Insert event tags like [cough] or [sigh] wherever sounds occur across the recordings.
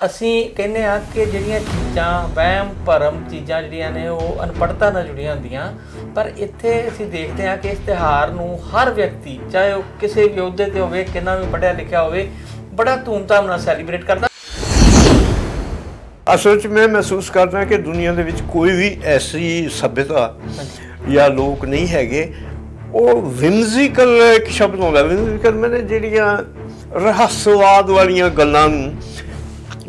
ਅਸੀਂ ਕਹਿੰਦੇ ਆ ਕਿ ਜਿਹੜੀਆਂ ਚੀਜ਼ਾਂ ਵਹਿਮ ਭਰਮ ਚੀਜ਼ਾਂ ਜਿਹੜੀਆਂ ਨੇ ਉਹ ਅਨਪੜ੍ਹਤਾ ਨਾਲ ਜੁੜੀਆਂ ਹੁੰਦੀਆਂ। ਪਰ ਇੱਥੇ ਅਸੀਂ ਦੇਖਦੇ ਆ ਕਿ ਇਸ ਤਿਉਹਾਰ ਨੂੰ ਹਰ ਵਿਅਕਤੀ ਚਾਹੇ ਉਹ ਕਿਸੇ ਵੀ ਅਹੁਦੇ ਤੇ ਹੋਵੇ ਕਿੰਨਾ ਵੀ ਪੜ੍ਹਿਆ ਲਿਖਿਆ ਹੋਵੇ ਬੜਾ ਧੂਮਧਾਮ ਨਾਲ ਸੈਲੀਬ੍ਰੇਟ ਕਰਦਾ। ਅਸਲ 'ਚ ਮੈਂ ਮਹਿਸੂਸ ਕਰਦਾ ਕਿ ਦੁਨੀਆ ਦੇ ਵਿੱਚ ਕੋਈ ਵੀ ਐਸੀ ਸਭਿਅਤਾ ਜਾਂ ਲੋਕ ਨਹੀਂ ਹੈਗੇ। ਉਹ ਵਿਮਜ਼ੀਕਲ ਇੱਕ ਸ਼ਬਦ ਹੁੰਦਾ ਵਿਮਜ਼ੀਕਲ ਮੈਨੇ ਜਿਹੜੀਆਂ ਰਹੱਸਵਾਦ ਵਾਲੀਆਂ ਗੱਲਾਂ ਨੂੰ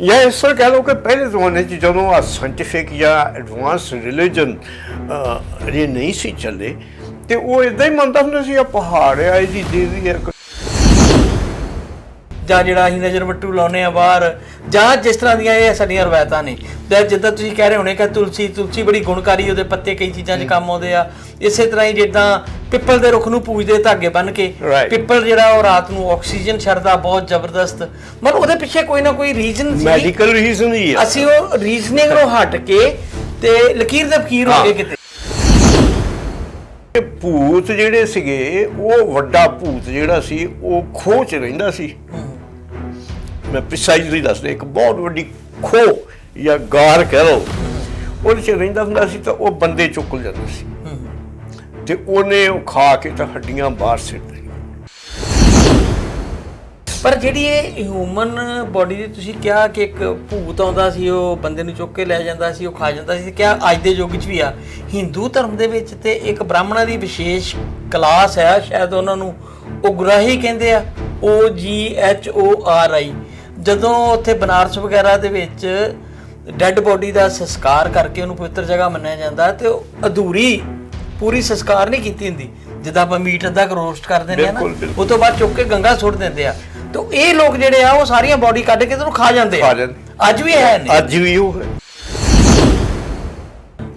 ਜਾਂ ਇਸ ਤਰ੍ਹਾਂ ਕਹਿ ਲਓ ਕਿ ਪਹਿਲੇ ਜ਼ਮਾਨੇ 'ਚ ਜਦੋਂ ਆ ਸਾਇੰਟੀਫਿਕ ਜਾਂ ਐਡਵਾਂਸ ਰਿਲੀਜਨ ਇਹ ਨਹੀਂ ਸੀ ਚੱਲੇ ਤੇ ਉਹ ਇਦਾਂ ਹੀ ਮੰਨਦਾ ਹੁੰਦਾ ਸੀ ਆ ਪਹਾੜ ਆ ਇਹਦੀ ਦੇਵੀ ਆ ਜਾਂ ਜਿਹੜਾ ਅਸੀਂ ਨਜ਼ਰ ਵੱਟੂ ਲਾਉਨੇ ਆ ਬਾਹਰ ਜਾਂ ਜਿਸ ਤਰ੍ਹਾਂ ਦੀਆਂ ਇਹ ਸਾਡੀਆਂ ਰਵਾਇਤਾਂ ਨੇ। ਤੇ ਜਿੱਦਾਂ ਤੁਸੀਂ ਕਹਿ ਰਹੇ ਹੋਣੇ ਕਿ ਤੁਲਸੀ ਤੁਲਸੀ ਬੜੀ ਗੁਣਕਾਰੀ ਉਹਦੇ ਪੱਤੇ ਕਈ ਚੀਜ਼ਾਂ 'ਚ ਕੰਮ ਆਉਂਦੇ ਆ। ਇਸੇ ਤਰ੍ਹਾਂ ਹੀ ਜਿੱਦਾਂ ਪਿੱਪਲ ਦੇ ਰੁੱਖ ਨੂੰ ਪੂਜਦੇ ਧਾਗੇ ਬੰਨ ਕੇ. ਪਿੱਪਲ ਜਿਹੜਾ ਉਹ ਰਾਤ ਨੂੰ ਆਕਸੀਜਨ ਛੱਡਦਾ ਬਹੁਤ ਜ਼ਬਰਦਸਤ। ਮਤਲਬ ਉਹਦੇ ਪਿੱਛੇ ਕੋਈ ਨਾ ਕੋਈ ਰੀਜ਼ਨ ਸੀ ਮੈਡੀਕਲ ਰੀਜ਼ਨ ਹੀ ਆ। ਅਸੀਂ ਉਹ ਰੀਜ਼ਨਿੰਗ ਨੂੰ ਹਟ ਕੇ ਤੇ ਲਕੀਰ ਦੇ ਫਕੀਰ ਹੋ ਗਏ। ਕਿਤੇ। ਇਹ ਭੂਤ ਜਿਹੜੇ ਸੀਗੇ ਉਹ ਵੱਡਾ ਭੂਤ ਜਿਹੜਾ ਸੀ ਉਹ ਖੋਹ ਚ ਰਹਿੰਦਾ ਸੀ। ਮੈਂ ਪ੍ਰੀਸਾਈਜ਼ਲੀ ਦੱਸਦਾ, ਇੱਕ ਬਹੁਤ ਵੱਡੀ ਖੋਹ ਜਾਂ ਗਾਰ ਕਹਿ ਲਓ, ਉਹਦੇ ਚ ਰਹਿੰਦਾ ਹੁੰਦਾ ਸੀ ਤਾਂ ਉਹ ਬੰਦੇ ਚੁੱਕ ਜਾਂਦਾ ਸੀ। ਤੇ ਉਹਨੇ ਉਹ ਖਾ ਕੇ ਤਾਂ ਹੱਡੀਆਂ ਬਾਹਰ ਸਿੱਟ ਦਿੱਤੀਆਂ। ਪਰ ਜਿਹੜੀ ਇਹ ਹਿਊਮਨ ਬਾਡੀ ਦੀ ਤੁਸੀਂ ਕਿਹਾ ਕਿ ਇੱਕ ਭੂਤ ਆਉਂਦਾ ਸੀ, ਉਹ ਬੰਦੇ ਨੂੰ ਚੁੱਕ ਕੇ ਲੈ ਜਾਂਦਾ ਸੀ, ਉਹ ਖਾ ਜਾਂਦਾ ਸੀ ਕਿਹਾ ਅੱਜ ਦੇ ਯੁੱਗ 'ਚ ਵੀ ਆ। ਹਿੰਦੂ ਧਰਮ ਦੇ ਵਿੱਚ ਤੇ ਇੱਕ ਬ੍ਰਾਹਮਣਾਂ ਦੀ ਵਿਸ਼ੇਸ਼ ਕਲਾਸ ਹੈ, ਸ਼ਾਇਦ ਉਹਨਾਂ ਨੂੰ ਉਗਰਾਹੀ ਕਹਿੰਦੇ ਆ, O G H O R I ਜਦੋਂ ਉੱਥੇ ਬਨਾਰਸ ਵਗੈਰਾ ਦੇ ਵਿੱਚ ਡੈੱਡ ਬੋਡੀ ਦਾ ਸੰਸਕਾਰ ਕਰਕੇ ਉਹਨੂੰ ਪਵਿੱਤਰ ਜਗ੍ਹਾ ਮੰਨਿਆ ਜਾਂਦਾ ਤੇ ਉਹ ਅਧੂਰੀ ਪੂਰੀ ਸੰਸਕਾਰ ਨਹੀਂ ਕੀਤੀ ਹੁੰਦੀ। ਜਿੱਦਾਂ ਆਪਾਂ ਮੀਟ ਅੱਧਾ ਰੋਸਟ ਕਰ ਦਿੰਦੇ ਆ ਨਾ। ਉਹ ਤੋਂ ਬਾਅਦ ਚੁੱਕ ਕੇ ਗੰਗਾ ਸੁੱਟ ਦਿੰਦੇ ਆ। ਤੇ ਇਹ ਲੋਕ ਜਿਹੜੇ ਆ ਉਹ ਸਾਰੀਆਂ ਬਾਡੀ ਕੱਢ ਕੇ ਤੇ ਉਹਨੂੰ ਖਾ ਜਾਂਦੇ ਆ। ਅੱਜ ਵੀ ਹੈ ਨੇ ਅੱਜ ਵੀ ਉਹ ਹੈ।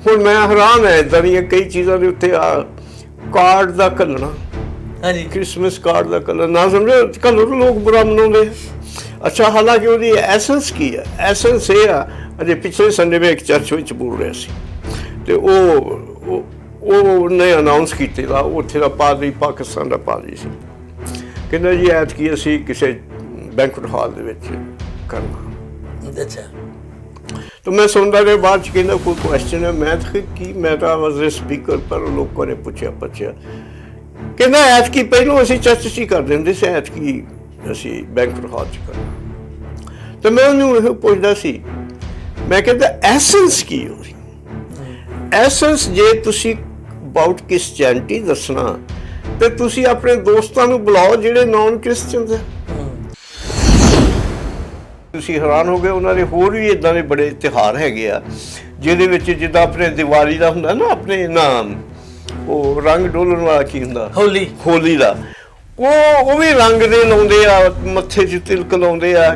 ਹੁਣ ਮੈਂ ਹੈਰਾਨ ਹੈ ਇਦਾਂ ਦੀਆਂ ਕਈ ਚੀਜ਼ਾਂ ਦੇ ਉੱਤੇ ਆ ਕਾਰਡ ਦਾ ਕੱਲਣਾ ਹਾਂਜੀ। ਕ੍ਰਿਸਮਸ ਕਾਰਡ ਦਾ ਕਲਰ ਨਾ ਸਮਝੋ ਕਲਰ ਲੋਕ ਬੁਰਾ ਮਨਾਉਂਦੇ। ਅੱਛਾ ਹਾਲਾਂਕਿ ਉਹਦੀ ਐਸੈਂਸ ਕੀ ਹੈ? ਐਸੈਂਸ ਇਹ ਆ ਅਜੇ ਪਿਛਲੇ ਸੰਡੇ ਮੈਂ ਇੱਕ ਚਰਚ ਵਿੱਚ ਬੋਲ ਰਿਹਾ ਸੀ। ਤੇ ਉਹ ਉਹ- ਨੇ ਅਨਾਉਂਸ ਕੀਤੇ ਦਾ ਉੱਥੇ ਦਾ ਪਾਦਰੀ ਪਾਕਿਸਤਾਨ ਦਾ ਪਾਦਰੀ ਸੀ। ਕਹਿੰਦਾ ਜੀ ਐਤ ਕੀ ਅਸੀਂ ਕਿਸੇ ਬੈਂਕਟ ਹਾਲ ਦੇ ਵਿੱਚ ਕਰਨਾ ਅੱਛਾ। ਤਾਂ ਮੈਂ ਸੁਣਦਾ ਰਿਹਾ ਬਾਅਦ ਚ ਕਹਿੰਦਾ ਕੋਈ ਕੁਐਸਚਨ ਹੈ। ਮੈਂ ਤਾਂ ਕੀ ਮੈਂ ਤਾਂ ਵਾਸ ਸਪੀਕਰ ਪਰ ਲੋਕਾਂ ਨੇ ਪੁੱਛਿਆ ਪੁੱਛਿਆ ਕਹਿੰਦਾ ਐਤ ਕੀ ਪਹਿਲਾਂ ਅਸੀਂ ਚਰਚ 'ਚ ਹੀ ਕਰ ਦਿੰਦੇ ਸੀ ਐਤ ਕੀ ਅਸੀਂ ਬੈਂਕਟ ਹਾਲ 'ਚ ਕਰਨਾ ਤਾਂ ਮੈਂ ਉਹਨੂੰ ਇਹ ਪੁੱਛਦਾ ਸੀ ਮੈਂ ਕਹਿੰਦਾ ਐਸੈਂਸ ਕੀ ਹੋ ਰਹੀ? ਐਸੈਂਸ ਜੇ ਤੁਸੀਂ ਅਬਾਊਟ ਕ੍ਰਿਸਚੀਅਨਟੀ ਦੱਸਣਾ ਤੇ ਤੁਸੀਂ ਆਪਣੇ ਦੋਸਤਾਂ ਨੂੰ ਬੁਲਾਓ ਜਿਹੜੇ ਨਾਨ ਕ੍ਰਿਸਚੀਅਨਸ ਹੈ ਤੁਸੀਂ ਹੈਰਾਨ ਹੋ ਗਏ ਉਹਨਾਂ ਦੇ ਹੋਰ ਵੀ ਇਦਾਂ ਦੇ ਬੜੇ ਤਿਉਹਾਰ ਹੈਗੇ ਆ ਜਿਹਦੇ ਵਿੱਚ ਜਿੱਦਾਂ ਆਪਣੇ ਦੀਵਾਲੀ ਦਾ ਹੁੰਦਾ ਨਾ ਆਪਣੇ ਨਾਮ ਉਹ ਰੰਗ ਡੋਲਣ ਵਾਲਾ ਕੀ ਹੁੰਦਾ? ਹੋਲੀ। ਹੋਲੀ ਦਾ। ਉਹ ਉਹ ਵੀ ਰੰਗ ਦੇ ਲਾਉਂਦੇ ਆ ਮੱਥੇ 'ਚ ਤਿਲਕ ਲਾਉਂਦੇ ਆ।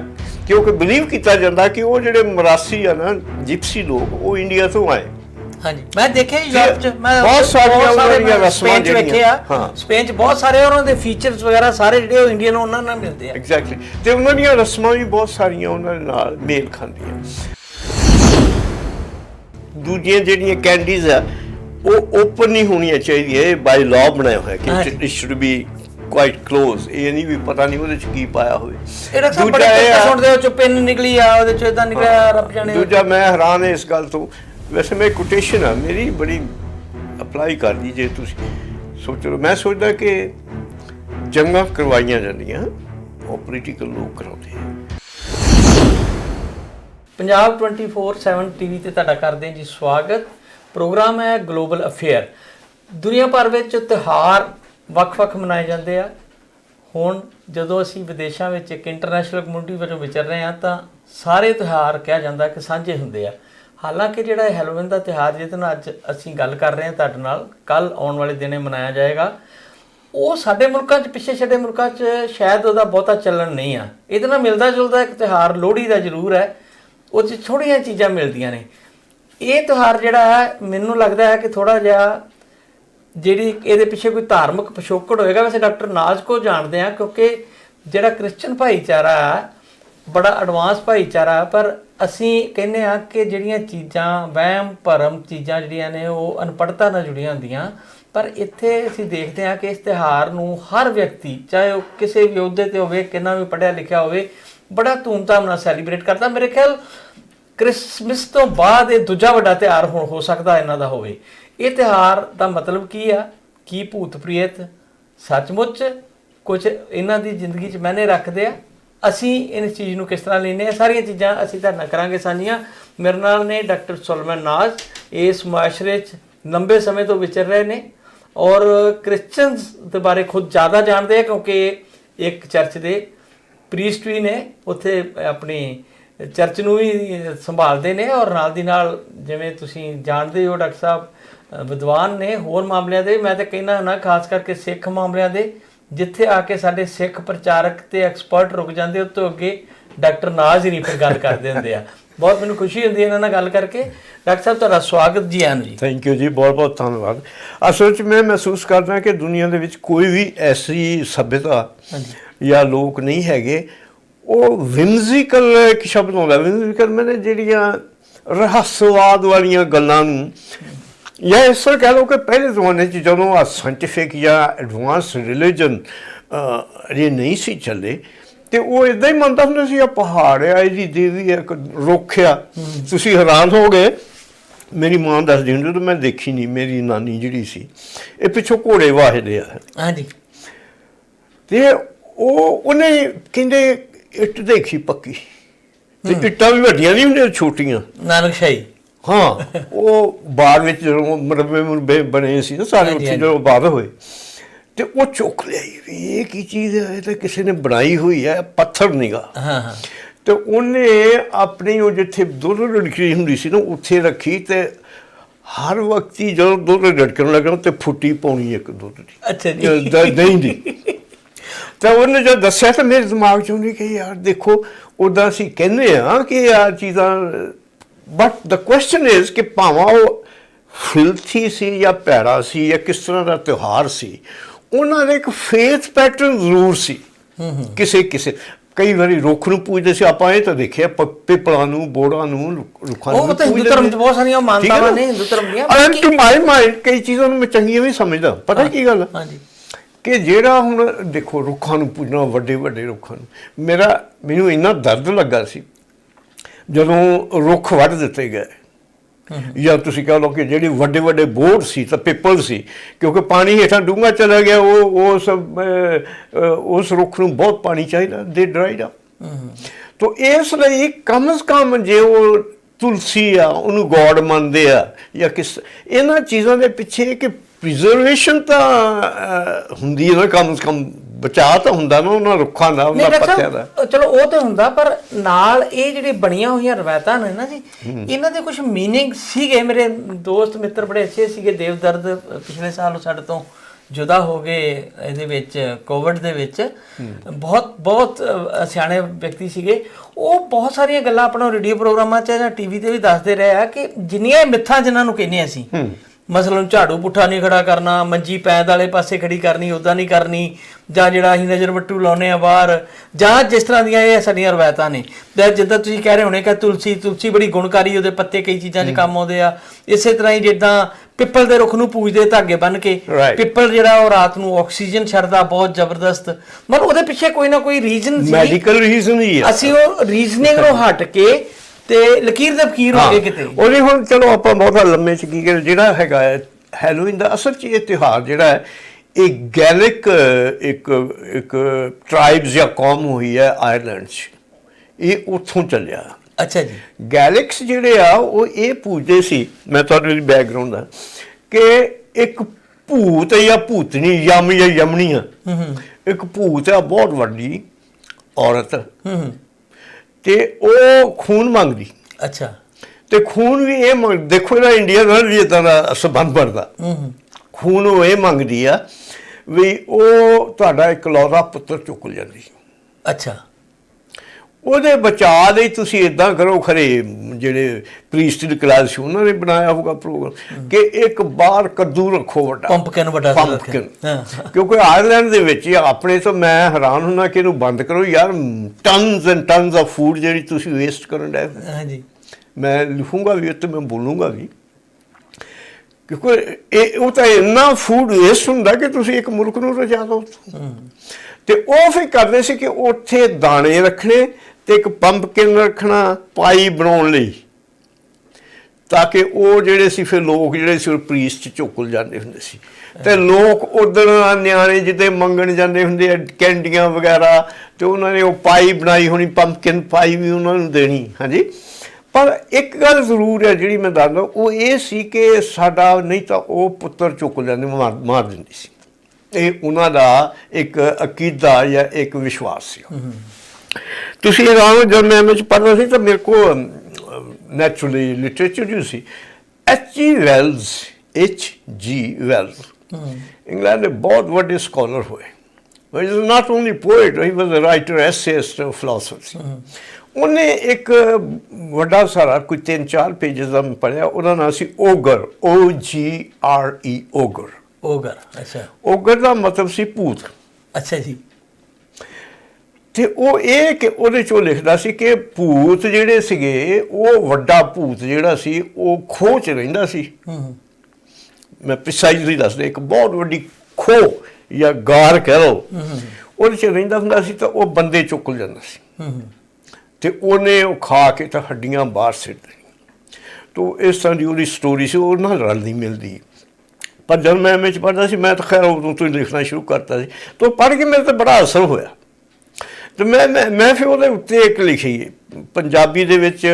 ਕਿਉਂਕਿ ਬਲੀਵ ਕੀਤਾ ਜਾਂਦਾ ਕਿ ਉਹ ਜਿਹੜੇ ਮਰਾਸੀ ਆ ਨਾ ਜਿਪਸੀ ਲੋਕ ਉਹ ਇੰਡੀਆ ਤੋਂ ਆਏ। ਹਾਂਜੀ। ਮੈਂ ਦੇਖਿਆ ਜੀ ਯੂਰਪ ਚ ਮੈਂ ਬਹੁਤ ਸਾਰੀਆਂ ਬਹੁਤ ਸਾਰੇ ਉਹਨਾਂ ਦੀਆਂ ਰਸਮਾਂ ਜਿਹੜੀਆਂ, ਹਾਂ। ਸਪੇਨ ਚ ਬਹੁਤ ਸਾਰੇ ਉਹਨਾਂ ਦੇ ਫੀਚਰਸ ਵਗੈਰਾ ਸਾਰੇ ਜਿਹੜੇ ਉਹ ਇੰਡੀਅਨ ਉਹਨਾਂ ਨਾਲ ਮਿਲਦੇ ਆ। ਐਗਜ਼ੈਕਟਲੀ ਤੇ ਉਹਨਾਂ ਦੀਆਂ ਰਸਮਾਂ ਵੀ ਬਹੁਤ ਸਾਰੀਆਂ ਉਹਨਾਂ ਦੇ ਨਾਲ ਮੇਲ ਖਾਂਦੀਆਂ। ਦੂਜੀਆਂ ਜਿਹੜੀਆਂ ਕੈਂਡੀਜ਼ ਆ ਉਹ ਓਪਨ ਨਹੀਂ ਹੋਣੀਆਂ ਚਾਹੀਦੀਆਂ ਇਹ ਬਾਈ ਲਾਅ ਬਣਾਇਆ ਹੋਇਆ। ਕਿ it should be quite close ਇਹ ਨਹੀਂ ਵੀ ਪਤਾ ਨਹੀਂ ਉਹਦੇ ਚ ਕੀ ਪਾਇਆ ਹੋਵੇ। ਇਹ ਬੜੇ ਸੁਣਦੇ ਹੋ ਚੁੱਪੇ ਨੂੰ ਨਿਕਲੀ ਆ ਉਹਦੇ ਚ ਇਦਾਂ ਨਿਕਲਿਆ ਰੱਬ ਜਾਣੇ। ਦੂਜਾ ਮੈਂ ਹੈਰਾਨ ਹਾਂ ਇਸ ਗੱਲ ਤੋਂ। ਵੈਸੇ ਮੈਂ ਕੋਟੇਸ਼ਨ ਆ ਮੇਰੀ ਬੜੀ ਅਪਲਾਈ ਕਰਦੀ ਜੇ ਤੁਸੀਂ ਸੋਚ ਮੈਂ ਸੋਚਦਾ ਕਿ ਜੰਗਾਂ ਕਰਵਾਈਆਂ ਜਾਂਦੀਆਂ ਉਹ ਪੋਲੀਟੀਕਲ ਲੋਕ ਕਰਾਉਂਦੇ ਆ। ਪੰਜਾਬ 24/7 ਟੀਵੀ ਤੇ ਤੁਹਾਡਾ ਕਰਦੇ ਹਾਂ ਜੀ ਸਵਾਗਤ। ਪ੍ਰੋਗਰਾਮ ਹੈ ਗਲੋਬਲ ਅਫੇਅਰ ਦੁਨੀਆ ਭਰ ਵਿੱਚ ਤਿਉਹਾਰ ਵੱਖ-ਵੱਖ ਮਨਾਏ ਜਾਂਦੇ ਆ। ਹੁਣ ਜਦੋਂ ਅਸੀਂ ਵਿਦੇਸ਼ਾਂ ਵਿੱਚ ਇੱਕ ਇੰਟਰਨੈਸ਼ਨਲ ਕਮਿਊਨਿਟੀ ਵਜੋਂ ਵਿਚਰ ਰਹੇ ਹਾਂ, ਤਾਂ ਸਾਰੇ ਤਿਉਹਾਰ ਕਿਹਾ ਜਾਂਦਾ ਕਿ ਸਾਂਝੇ ਹੁੰਦੇ ਆ। ਹਾਲਾਂਕਿ ਜਿਹੜਾ ਹੈਲੋਵਿਨ ਦਾ ਤਿਉਹਾਰ ਜਿਹਦੇ ਨਾਲ ਅੱਜ ਅਸੀਂ ਗੱਲ ਕਰ ਰਹੇ ਹਾਂ ਤੁਹਾਡੇ ਨਾਲ, ਕੱਲ ਆਉਣ ਵਾਲੇ ਦਿਨੇ ਮਨਾਇਆ ਜਾਏਗਾ, ਉਹ ਸਾਡੇ ਮੁਲਕਾਂ 'ਚ, ਪਿੱਛੇ ਛੱਡੇ ਮੁਲਕਾਂ 'ਚ ਸ਼ਾਇਦ ਉਹਦਾ ਬਹੁਤਾ ਚੱਲਣ ਨਹੀਂ ਆ। ਇਹਦੇ ਨਾਲ ਮਿਲਦਾ ਜੁਲਦਾ ਇੱਕ ਤਿਉਹਾਰ ਲੋਹੜੀ ਦਾ ਜ਼ਰੂਰ ਹੈ। ਉਹ 'ਚ ਥੋੜੀਆਂ ਚੀਜ਼ਾਂ ਮਿਲਦੀਆਂ ਨੇ। ਇਹ ਤਿਉਹਾਰ ਜਿਹੜਾ ਹੈ, ਮੈਨੂੰ ਲੱਗਦਾ ਹੈ ਕਿ ਥੋੜਾ ਜਿਹਾ ਜਿਹੜੀ ਇਹਦੇ ਪਿੱਛੇ ਕੋਈ ਧਾਰਮਿਕ ਪਿਛੋਕੜ ਹੋਏਗਾ, ਵੈਸੇ ਡਾਕਟਰ ਨਾਜ ਕੋ ਜਾਣਦੇ ਆ, ਕਿਉਂਕਿ ਜਿਹੜਾ ਕ੍ਰਿਸਚੀਅਨ ਭਾਈਚਾਰਾ ਬੜਾ ਐਡਵਾਂਸ ਭਾਈਚਾਰਾ ਪਰ ਅਸੀਂ ਕਹਿੰਦੇ ਆ ਕਿ ਜਿਹੜੀਆਂ ਚੀਜ਼ਾਂ, ਵਹਿਮ, ਭਰਮ ਚੀਜ਼ਾਂ ਜਿਹੜੀਆਂ ਨੇ, ਉਹ ਅਨਪੜ੍ਹਤਾ ਨਾਲ ਜੁੜੀਆਂ ਹੁੰਦੀਆਂ। ਪਰ ਇੱਥੇ ਅਸੀਂ ਦੇਖਦੇ ਆ ਕਿ ਇਸ ਤਿਉਹਾਰ ਨੂੰ ਹਰ ਵਿਅਕਤੀ, ਚਾਹੇ ਉਹ ਕਿਸੇ ਵੀ ਅਹੁਦੇ ਤੇ ਹੋਵੇ, ਕਿੰਨਾ ਵੀ ਪੜ੍ਹਿਆ ਲਿਖਿਆ ਹੋਵੇ, ਬੜਾ ਧੂਮਧਾਮ ਨਾਲ ਸੈਲੀਬ੍ਰੇਟ ਕਰਦਾ। ਮੇਰੇ ਖਿਆਲ ਕ੍ਰਿਸਮਸ ਤੋਂ ਬਾਅਦ ਇਹ ਦੂਜਾ ਵੱਡਾ ਤਿਉਹਾਰ ਹੋ ਹੋ ਸਕਦਾ ਇਹਨਾਂ ਦਾ ਹੋਵੇ। ਇਹ ਤਿਉਹਾਰ ਦਾ ਮਤਲਬ ਕੀ ਆ? ਕੀ ਭੂਤ ਪ੍ਰੀਤ? ਸੱਚਮੁੱਚ ਕੁਝ ਇਹਨਾਂ ਦੀ ਜ਼ਿੰਦਗੀ 'ਚ ਮਾਇਨੇ ਰੱਖਦੇ ਆ? ਅਸੀਂ ਇਸ ਚੀਜ਼ ਨੂੰ ਕਿਸ ਤਰ੍ਹਾਂ ਲੈਨੇ ਆ? ਸਾਰੀਆਂ ਚੀਜ਼ਾਂ ਅਸੀਂ ਤੁਹਾਡੇ ਨਾਲ ਕਰਾਂਗੇ ਸਾਂਝੀਆਂ ਮੇਰੇ ਨਾਲ ਨੇ ਡਾਕਟਰ ਸੁਲਮਨ ਨਾਜ਼। ਇਸ ਮੁਆਸ਼ਰੇ 'ਚ ਲੰਬੇ ਸਮੇਂ ਤੋਂ ਵਿਚਰ ਰਹੇ ਨੇ ਔਰ ਕ੍ਰਿਸਚੀਅਨਸ ਦੇ ਬਾਰੇ ਖੁਦ ਜ਼ਿਆਦਾ ਜਾਣਦੇ ਆ ਕਿਉਂਕਿ ਇੱਕ ਚਰਚ ਦੇ ਪ੍ਰੀਸਟ ਵੀ ਨੇ। ਉੱਥੇ ਆਪਣੀ ਚਰਚ ਨੂੰ ਵੀ ਸੰਭਾਲਦੇ ਨੇ ਔਰ ਨਾਲ ਦੀ ਨਾਲ ਜਿਵੇਂ ਤੁਸੀਂ ਜਾਣਦੇ ਹੋ ਡਾਕਟਰ ਸਾਹਿਬ ਵਿਦਵਾਨ ਨੇ ਹੋਰ ਮਾਮਲਿਆਂ ਦੇ ਮੈਂ ਤਾਂ ਕਹਿਣਾ ਨਾ ਖਾਸ ਕਰਕੇ ਸਿੱਖ ਮਾਮਲਿਆਂ ਦੇ ਜਿੱਥੇ ਆ ਕੇ ਸਾਡੇ ਸਿੱਖ ਪ੍ਰਚਾਰਕ ਤੇ ਐਕਸਪਰਟ ਰੁਕ ਜਾਂਦੇ ਉਸ ਤੋਂ ਅੱਗੇ ਡਾਕਟਰ ਨਾਜ਼ ਹੀ ਨਹੀਂ ਫਿਰ ਗੱਲ ਕਰਦੇ ਹੁੰਦੇ ਆ। ਬਹੁਤ ਮੈਨੂੰ ਖੁਸ਼ੀ ਹੁੰਦੀ ਹੈ ਇਹਨਾਂ ਨਾਲ ਗੱਲ ਕਰਕੇ। ਡਾਕਟਰ ਸਾਹਿਬ ਤੁਹਾਡਾ ਸਵਾਗਤ ਜੀ ਆਨ ਜੀ। ਥੈਂਕ ਯੂ ਜੀ ਬਹੁਤ ਬਹੁਤ ਧੰਨਵਾਦ। ਅਸਲ 'ਚ ਮੈਂ ਮਹਿਸੂਸ ਕਰਦਾ ਕਿ ਦੁਨੀਆ ਦੇ ਵਿੱਚ ਕੋਈ ਵੀ ਐਸੀ ਸਭਿਅਤਾ ਜਾਂ ਲੋਕ ਨਹੀਂ ਹੈਗੇ ਉਹ ਵਿਮਜ਼ੀਕਲ ਇੱਕ ਸ਼ਬਦ ਹੁੰਦਾ ਵਿਮਜ਼ੀਕਲ ਮੈਨੇ ਜਿਹੜੀਆਂ ਰਹੱਸਵਾਦ ਵਾਲੀਆਂ ਗੱਲਾਂ ਨੂੰ ਜਾਂ ਇਸ ਤਰ੍ਹਾਂ ਕਹਿ ਲਓ ਕਿ ਪਹਿਲੇ ਜ਼ਮਾਨੇ 'ਚ ਜਦੋਂ ਆ ਸਾਇੰਟੀਫਿਕ ਜਾਂ ਐਡਵਾਂਸ ਰਿਲੀਜਨ ਇਹ ਨਹੀਂ ਸੀ ਚੱਲੇ ਤੇ ਉਹ ਇਦਾਂ ਹੀ ਮੰਨਦਾ ਹੁੰਦਾ ਸੀ ਆ ਪਹਾੜ ਆ ਇਹਦੀ ਦੇਵੀ ਆ ਇੱਕ ਰੁੱਖ ਆ ਤੁਸੀਂ ਹੈਰਾਨ ਹੋ ਗਏ ਮੇਰੀ ਮਾਂ ਦੱਸਦੀ ਹੁੰਦੀ ਤੇ ਮੈਂ ਦੇਖੀ ਨਹੀਂ ਮੇਰੀ ਨਾਨੀ ਜਿਹੜੀ ਸੀ ਇਹ ਪਿੱਛੋਂ ਘੋੜੇ ਵਾਹਦੇ ਆ ਹਾਂਜੀ ਤੇ ਉਹ ਉਹਨੇ ਕਹਿੰਦੇ ਇੱਟ ਦੇਖੀ ਪੱਕੀ ਤੇ ਇੱਟਾਂ ਵੀ ਵੱਡੀਆਂ ਨਹੀਂ ਹੁੰਦੀਆਂ ਛੋਟੀਆਂ ਨਾਨਕ ਸ਼ਾਹੀ ਹਾਂ। [laughs] ਉਹ ਬਾਅਦ ਵਿੱਚ ਜਦੋਂ ਮਰਬੇ ਮੁਰਬੇ ਬਣੇ ਸੀ ਨਾ ਸਾਰੇ ਉੱਥੇ। ਜਦੋਂ ਬਾਅਦ ਹੋਏ ਤੇ ਉਹ ਚੁੱਕ ਲਿਆਈ ਵੀ ਇਹ ਕੀ ਚੀਜ਼ ਹੈ ਇਹ ਤਾਂ ਕਿਸੇ ਨੇ ਬਣਾਈ ਹੋਈ ਹੈ ਪੱਥਰ ਨੀਗਾ ਹਾਂ ਹਾਂ। ਤੇ ਉਹਨੇ ਆਪਣੀ ਉਹ ਜਿੱਥੇ ਦੁੱਧ ਲੜਕੀ ਹੁੰਦੀ ਸੀ ਨਾ ਉੱਥੇ ਰੱਖੀ ਤੇ ਹਰ ਵਕਤ ਹੀ ਜਦੋਂ ਦੁੱਧ ਲੜਕਣ ਲੱਗਾ ਤੇ ਫੁੱਟੀ ਪਾਉਣੀ ਇੱਕ ਦੁੱਧ ਦੀ। ਅੱਛਾ ਜੀ। ਦਹੀਂ ਦੀ। ਤਾਂ ਉਹਨੇ ਜਦ ਦੱਸਿਆ ਤਾਂ ਮੇਰੇ ਦਿਮਾਗ 'ਚ ਉਹਨੇ ਕਿ ਯਾਰ ਦੇਖੋ ਉਦਾਂ ਅਸੀਂ ਕਹਿੰਦੇ ਆ ਕਿ ਇਹ ਚੀਜ਼ਾਂ ਬਟ ਦ ਕੁਐਸਚਨ ਇਜ਼ ਕਿ ਭਾਵਾਂ ਉਹ ਫਿਲਥੀ ਸੀ ਜਾਂ ਭੈੜਾ ਸੀ ਜਾਂ ਕਿਸ ਤਰ੍ਹਾਂ ਦਾ ਤਿਉਹਾਰ ਸੀ ਉਹਨਾਂ ਦਾ ਇੱਕ ਫੇਥ ਪੈਟਰਨ ਜ਼ਰੂਰ ਸੀ ਕਿਸੇ ਕਿਸੇ ਕਈ ਵਾਰੀ ਰੁੱਖ ਨੂੰ ਪੂਜਦੇ ਸੀ ਆਪਾਂ ਇਹ ਤਾਂ ਦੇਖਿਆ ਪਿੱਪਲਾਂ ਨੂੰ ਬੋੜਾਂ ਨੂੰ ਰੁੱਖ- ਨੂੰ ਉਹ ਤਾਂ ਹਿੰਦੂ ਧਰਮ। ਚ ਬਹੁਤ ਸਾਰੀਆਂ ਮਾਨਤਾਵਾਂ ਨਾ? ਹਿੰਦੂ ਧਰਮ ਦੀਆਂ And to my mind ਕਈ ਚੀਜ਼ਾਂ ਨੂੰ ਮੈਂ ਚੰਗੀਆਂ ਵੀ ਸਮਝਦਾ ਪਤਾ ਕੀ ਗੱਲ ਹਾਂਜੀ ਕਿ ਜਿਹੜਾ ਹੁਣ ਦੇਖੋ ਰੁੱਖਾਂ ਨੂੰ ਪੂਜਣਾ ਵੱਡੇ ਵੱਡੇ ਰੁੱਖਾਂ ਨੂੰ ਮੇਰਾ ਮੈਨੂੰ ਇੰਨਾ ਦਰਦ ਲੱਗਾ ਸੀ ਜਦੋਂ ਰੁੱਖ ਵੱਢ ਦਿੱਤੇ ਗਏ ਜਾਂ ਤੁਸੀਂ ਕਹ ਲਓ ਕਿ ਜਿਹੜੀ ਵੱਡੇ ਵੱਡੇ ਬੋਰਡ ਸੀ ਤਾਂ ਪਿੱਪਲ ਸੀ ਕਿਉਂਕਿ ਪਾਣੀ ਹੇਠਾਂ ਡੂੰਘਾ ਚਲਾ ਗਿਆ ਉਹ ਉਸ ਉਸ ਰੁੱਖ ਨੂੰ ਬਹੁਤ ਪਾਣੀ ਚਾਹੀਦਾ ਦੇ ਡਰਾਈਡ ਅਪ ਤੋ ਇਸ ਲਈ ਕਮ ਸ ਕਮ ਜੇ ਉਹ ਤੁਲਸੀ ਆ ਉਹਨੂੰ ਗੋਡ ਮੰਨਦੇ ਆ ਜਾਂ ਕਿਸ ਇਹਨਾਂ ਚੀਜ਼ਾਂ ਦੇ ਪਿੱਛੇ ਕਿ ਪ੍ਰੀਜ਼ਰਵੇਸ਼ਨ ਤਾਂ ਹੁੰਦੀ ਹੈ ਨਾ ਕਮ ਸ ਕਮ ਬਚਾਅ ਤਾਂ ਹੁੰਦਾ ਨਾ ਉਹਨਾਂ ਰੁੱਖਾਂ ਦਾ ਨਹੀਂ ਉਹਨਾਂ ਡਾਕਟਰ ਪੱਤਿਆਂ ਦਾ ਸਾਹਿਬ ਚਲੋ ਉਹ ਤੇ ਹੁੰਦਾ ਪਰ ਨਾਲ ਇਹ ਜਿਹੜੇ ਬਣੀਆਂ ਹੋਈਆਂ ਰਵਾਇਤਾਂ ਨੇ ਨਾ ਜੀ ਇਹਨਾਂ ਦੇ ਕੁਝ मीनिंग ਸੀਗੇ ਮੇਰੇ ਦੋਸਤ ਮਿੱਤਰ ਬੜੇ ਅੱਛੇ ਸੀਗੇ ਦੇਵਦਰਦ ਪਿਛਲੇ ਸਾਲ ਉਹ ਸਾਡੇ ਤੋਂ ਜੁਦਾ ਹੋ ਗਏ ਇਹਦੇ ਵਿੱਚ ਕੋਵਿਡ ਦੇ ਵਿੱਚ ਬਹੁਤ ਬਹੁਤ ਅ, ਸਿਆਣੇ ਵਿਅਕਤੀ ਸੀਗੇ ਉਹ ਬਹੁਤ ਸਾਰੀਆਂ ਗੱਲਾਂ ਆਪਣਾ ਰੇਡੀਓ ਪ੍ਰੋਗਰਾਮਾਂ 'ਚ ਜਾਂ ਟੀਵੀ ਤੇ ਵੀ ਦੱਸਦੇ ਰਹੇ ਆ ਕਿ ਜਿੰਨੀਆਂ ਇਹ ਮਿੱਥਾਂ ਜਿਨ੍ਹਾਂ ਨੂੰ ਕਹਿੰਦੇ ਅਸੀਂ ਮਸਲਨ ਝਾੜੂ ਪੁੱਠਾ ਨਹੀਂ ਖੜਾ ਕਰਨਾ ਮੰਜੀ ਪੈਦ ਵਾਲੇ ਪਾਸੇ ਖੜੀ ਕਰਨੀ ਉਦਾਂ ਨਹੀਂ ਕਰਨੀ ਜਾਂ ਜਿਹੜਾ ਅਸੀਂ ਨਜ਼ਰ ਵੱਟੂ ਲਾਉਨੇ ਆ ਬਾਹਰ ਜਾਂ ਜਿਸ ਤਰ੍ਹਾਂ ਦੀਆਂ ਇਹ ਸਾਡੀਆਂ ਰਵਾਇਤਾਂ ਨੇ। ਤੇ ਜਿੱਦਾਂ ਤੁਸੀਂ ਕਹਿ ਰਹੇ ਹੋਣੇ ਕਿ ਤੁਲਸੀ ਤੁਲਸੀ ਬੜੀ ਗੁਣਕਾਰੀ ਉਹਦੇ ਪੱਤੇ ਕਈ ਚੀਜ਼ਾਂ 'ਚ ਕੰਮ ਆਉਂਦੇ ਆ। ਇਸੇ ਤਰ੍ਹਾਂ ਹੀ ਜਿੱਦਾਂ ਪਿੱਪਲ ਦੇ ਰੁੱਖ ਨੂੰ ਪੂਜਦੇ ਧਾਗੇ ਬੰਨ ਕੇ. ਪਿੱਪਲ ਜਿਹੜਾ ਉਹ ਰਾਤ ਨੂੰ ਆਕਸੀਜਨ ਛੱਡਦਾ ਬਹੁਤ ਜ਼ਬਰਦਸਤ। ਮਤਲਬ ਉਹਦੇ ਪਿੱਛੇ ਕੋਈ ਨਾ ਕੋਈ ਰੀਜਨ ਸੀ ਮੈਡੀਕਲ ਰੀਜ਼ਨ ਹੀ ਹੈ ਅਸੀਂ ਉਹ ਰੀਜ਼ਨਿੰਗ ਨੂੰ ਹਟ ਕੇ ਤੇ ਲਕੀਰ ਦੇ ਫਕੀਰ ਹੋ ਗਏ ਕਿਤੇ? ਉਹਨੇ ਹੁਣ ਚਲੋ ਆਪਾਂ ਬਹੁਤਾ ਲੰਮੇ ਚ ਕੀ ਕਰ ਜਿਹੜਾ ਹੈਗਾ ਹੈਲੋਇਨ ਦਾ ਅਸਲ ਚ ਇਹ ਤਿਉਹਾਰ ਜਿਹੜਾ ਹੈ ਇਹ ਗੈਲਿਕ ਇੱਕ ਇੱਕ ਟ੍ਰਾਈਬਸ ਜਾਂ ਕੌਮ ਹੋਈ ਹੈ ਆਇਰਲੈਂਡ ਚ। ਇਹ ਉੱਥੋਂ ਚੱਲਿਆ। ਅੱਛਾ ਜੀ। ਗੈਲਿਕਸ ਜਿਹੜੇ ਆ ਉਹ ਇਹ ਪੂਜਦੇ ਸੀ ਮੈਂ ਤੁਹਾਨੂੰ ਇਹਦੀ ਬੈਕਗ੍ਰਾਉਂਡ ਦਾ ਕਿ ਇੱਕ ਭੂਤ ਜਾਂ ਭੂਤਨੀ ਯਮ ਜਾਂ ਯਮਨੀਆਂ ਇੱਕ ਭੂਤ ਆ ਬਹੁਤ ਵੱਡੀ ਔਰਤ। ਹੂੰ ਹੂੰ। ਤੇ ਉਹ ਖੂਨ ਮੰਗਦੀ। ਅੱਛਾ। ਤੇ ਖੂਨ ਵੀ ਇਹ ਦੇਖੋ ਇਹਦਾ ਇੰਡੀਆ ਨਾਲ ਵੀ ਇਦਾਂ ਦਾ ਸੰਬੰਧ ਬਣਦਾ। ਖੂਨ ਉਹ ਇਹ ਮੰਗਦੀ ਆ ਵੀ ਉਹ ਤੁਹਾਡਾ ਇਕਲੌਤਾ ਪੁੱਤਰ ਚੁੱਕ ਜਾਂਦੀ ਅੱਛਾ। ਉਹਦੇ ਬਚਾਅ ਲਈ ਤੁਸੀਂ ਇਦਾਂ ਕਰੋ ਖਰੇ ਜਿਹੜੇ ਪ੍ਰੀਸਟਡ ਕਲਾਸ ਸੀ ਉਹਨਾਂ ਨੇ ਬਣਾਇਆ ਹੋਊਗਾ ਪ੍ਰੋਗਰਾਮ ਕਿ ਇੱਕ ਬਾਹਰ ਕੱਦੂ ਰੱਖੋ ਵੱਡਾ ਪੰਪਕਿਨ ਵੱਡਾ। ਹਾਂ। ਕਿਉਂਕਿ ਆਇਰਲੈਂਡ ਦੇ ਵਿੱਚ ਆਪਣੇ ਤੋਂ ਮੈਂ ਹੈਰਾਨ ਹੁੰਦਾ ਕਿ ਇਹਨੂੰ ਬੰਦ ਕਰੋ ਯਾਰ tons and tons of food ਜਿਹੜੀ ਤੁਸੀਂ ਵੇਸਟ ਕਰਨ ਹੋ। ਹਾਂਜੀ ਮੈਂ ਲਿਖੂੰਗਾ ਵੀ ਤੇ ਮੈਂ ਬੋਲੂੰਗਾ ਵੀ ਕਿਉਂਕਿ ਇਹ ਉਹ ਤਾਂ ਇੰਨਾ ਫੂਡ ਵੇਸਟ ਹੁੰਦਾ ਕਿ ਤੁਸੀਂ ਇੱਕ ਮੁਲਕ ਨੂੰ ਰਜਾ ਦਿਓ ਤੇ ਉਹ ਫਿਰ ਕਰਦੇ ਸੀ ਕਿ ਉੱਥੇ ਦਾਣੇ ਰੱਖਣੇ ਤੇ ਇੱਕ ਪੰਪਕਿਨ ਰੱਖਣਾ, ਪਾਈ ਬਣਾਉਣ ਲਈ। ਤਾਂ ਕਿ ਉਹ ਜਿਹੜੇ ਸੀ, ਫਿਰ ਲੋਕ ਜਿਹੜੇ ਸੀ, ਉਹ ਪ੍ਰੀਸਟ ਚੁੱਕਲ ਜਾਂਦੇ ਹੁੰਦੇ ਸੀ। ਤੇ ਲੋਕ ਉਧਰ ਨਿਆਣੇ ਜਿੱਦੇ ਮੰਗਣ ਜਾਂਦੇ ਹੁੰਦੇ ਆ, ਕੈਂਡੀਆਂ ਵਗੈਰਾ, ਤੇ ਉਹਨਾਂ ਨੇ ਉਹ ਪਾਈ ਬਣਾਈ ਹੋਣੀ, ਪੰਪਕਿਨ ਪਾਈ ਵੀ ਉਹਨਾਂ ਨੂੰ ਦੇਣੀ, ਹਾਂਜੀ। ਪਰ ਇੱਕ ਗੱਲ ਜ਼ਰੂਰ ਹੈ, ਜਿਹੜੀ ਮੈਂ ਦੱਸਦਾ, ਉਹ ਇਹ ਸੀ ਕਿ ਸਾਡਾ ਨਹੀਂ ਤਾਂ ਉਹ ਪੁੱਤਰ ਚੁੱਕ ਲੈਂਦੇ ਮਾਰ ਮਾਰ ਦਿੰਦੀ ਸੀ। ਇਹ ਉਹਨਾਂ ਦਾ ਇੱਕ ਅਕੀਦਾ ਜਾਂ ਇੱਕ ਵਿਸ਼ਵਾਸ ਸੀ। ਤੁਸੀਂ ਰਾਮ ਜਦ ਮੈਂ ਵਿੱਚ ਪੜ੍ਹਦਾ ਸੀ ਤਾਂ ਮੇਰੇ ਕੋ ਨੈਚੁਰਲੀ ਲਿਟਰੇਚਰ ਜੋ ਸੀ H G Wells H G Wells England ਦੇ ਬਹੁਤ ਵੱਡੇ ਸਕਾਲਰ ਹੋਏ। He is not only poet he was a writer essayist philosopher ਸੀ। ਉਹਨੇ ਇੱਕ ਵੱਡਾ ਸਾਰਾ ਕੋਈ ਤਿੰਨ ਚਾਰ ਪੇजेस ਦਾ ਪੜਿਆ ਉਹਦਾ ਨਾਮ ਸੀ ਓਗਰ ਓ ਜੀ ਆਰ ਈ ਓਗਰ ਓਗਰ ਅੱਛਾ। ਓਗਰ ਦਾ ਮਤਲਬ ਸੀ ਭੂਤ। ਅੱਛਾ ਜੀ। ਤੇ ਉਹ ਇਹ ਕਿ ਉਹਦੇ ਚੋਂ ਲਿਖਦਾ ਸੀ ਕਿ ਭੂਤ ਜਿਹੜੇ ਸੀਗੇ ਉਹ ਵੱਡਾ ਭੂਤ ਜਿਹੜਾ ਸੀ ਉਹ ਖੋਹ ਚ ਰਹਿੰਦਾ ਸੀ। ਮੈਂ ਪ੍ਰੀਸਾਈਜ਼ਲੀ ਦੱਸਦਾ ਇੱਕ ਬਹੁਤ ਵੱਡੀ ਖੋ ਜਾਂ ਗਾਰ ਕਹਿ ਲਓ ਉਹਦੇ ਚ ਰਹਿੰਦਾ ਹੁੰਦਾ ਸੀ ਤਾਂ ਉਹ ਬੰਦੇ ਚੁੱਕ ਜਾਂਦਾ ਸੀ। ਤੇ ਉਹਨੇ ਉਹ ਖਾ ਕੇ ਤਾਂ ਹੱਡੀਆਂ ਬਾਹਰ ਸਿੱਟ ਦੇਣੀਆਂ। ਤੋ ਇਸ ਤਰ੍ਹਾਂ ਦੀ ਉਹਦੀ ਸਟੋਰੀ ਸੀ ਉਹ ਨਾਲ ਰਲਦੀ ਮਿਲਦੀ। ਪਰ ਜਦ ਮੈਂ ਐਮਏ ਚ ਪੜ੍ਹਦਾ ਸੀ ਮੈਂ ਤਾਂ ਖੈਰ ਉਦੋਂ ਤੋਂ ਹੀ ਲਿਖਣਾ ਸ਼ੁਰੂ ਕਰਤਾ ਸੀ। ਤੋ ਪੜ੍ਹ ਕੇ ਮੇਰੇ ਤੇ ਬੜਾ ਅਸਰ ਹੋਇਆ। ਤੇ ਮੈਂ ਮੈਂ ਮੈਂ ਫਿਰ ਉਹਦੇ ਉੱਤੇ ਇੱਕ ਲਿਖੀ। ਪੰਜਾਬੀ ਦੇ ਵਿੱਚ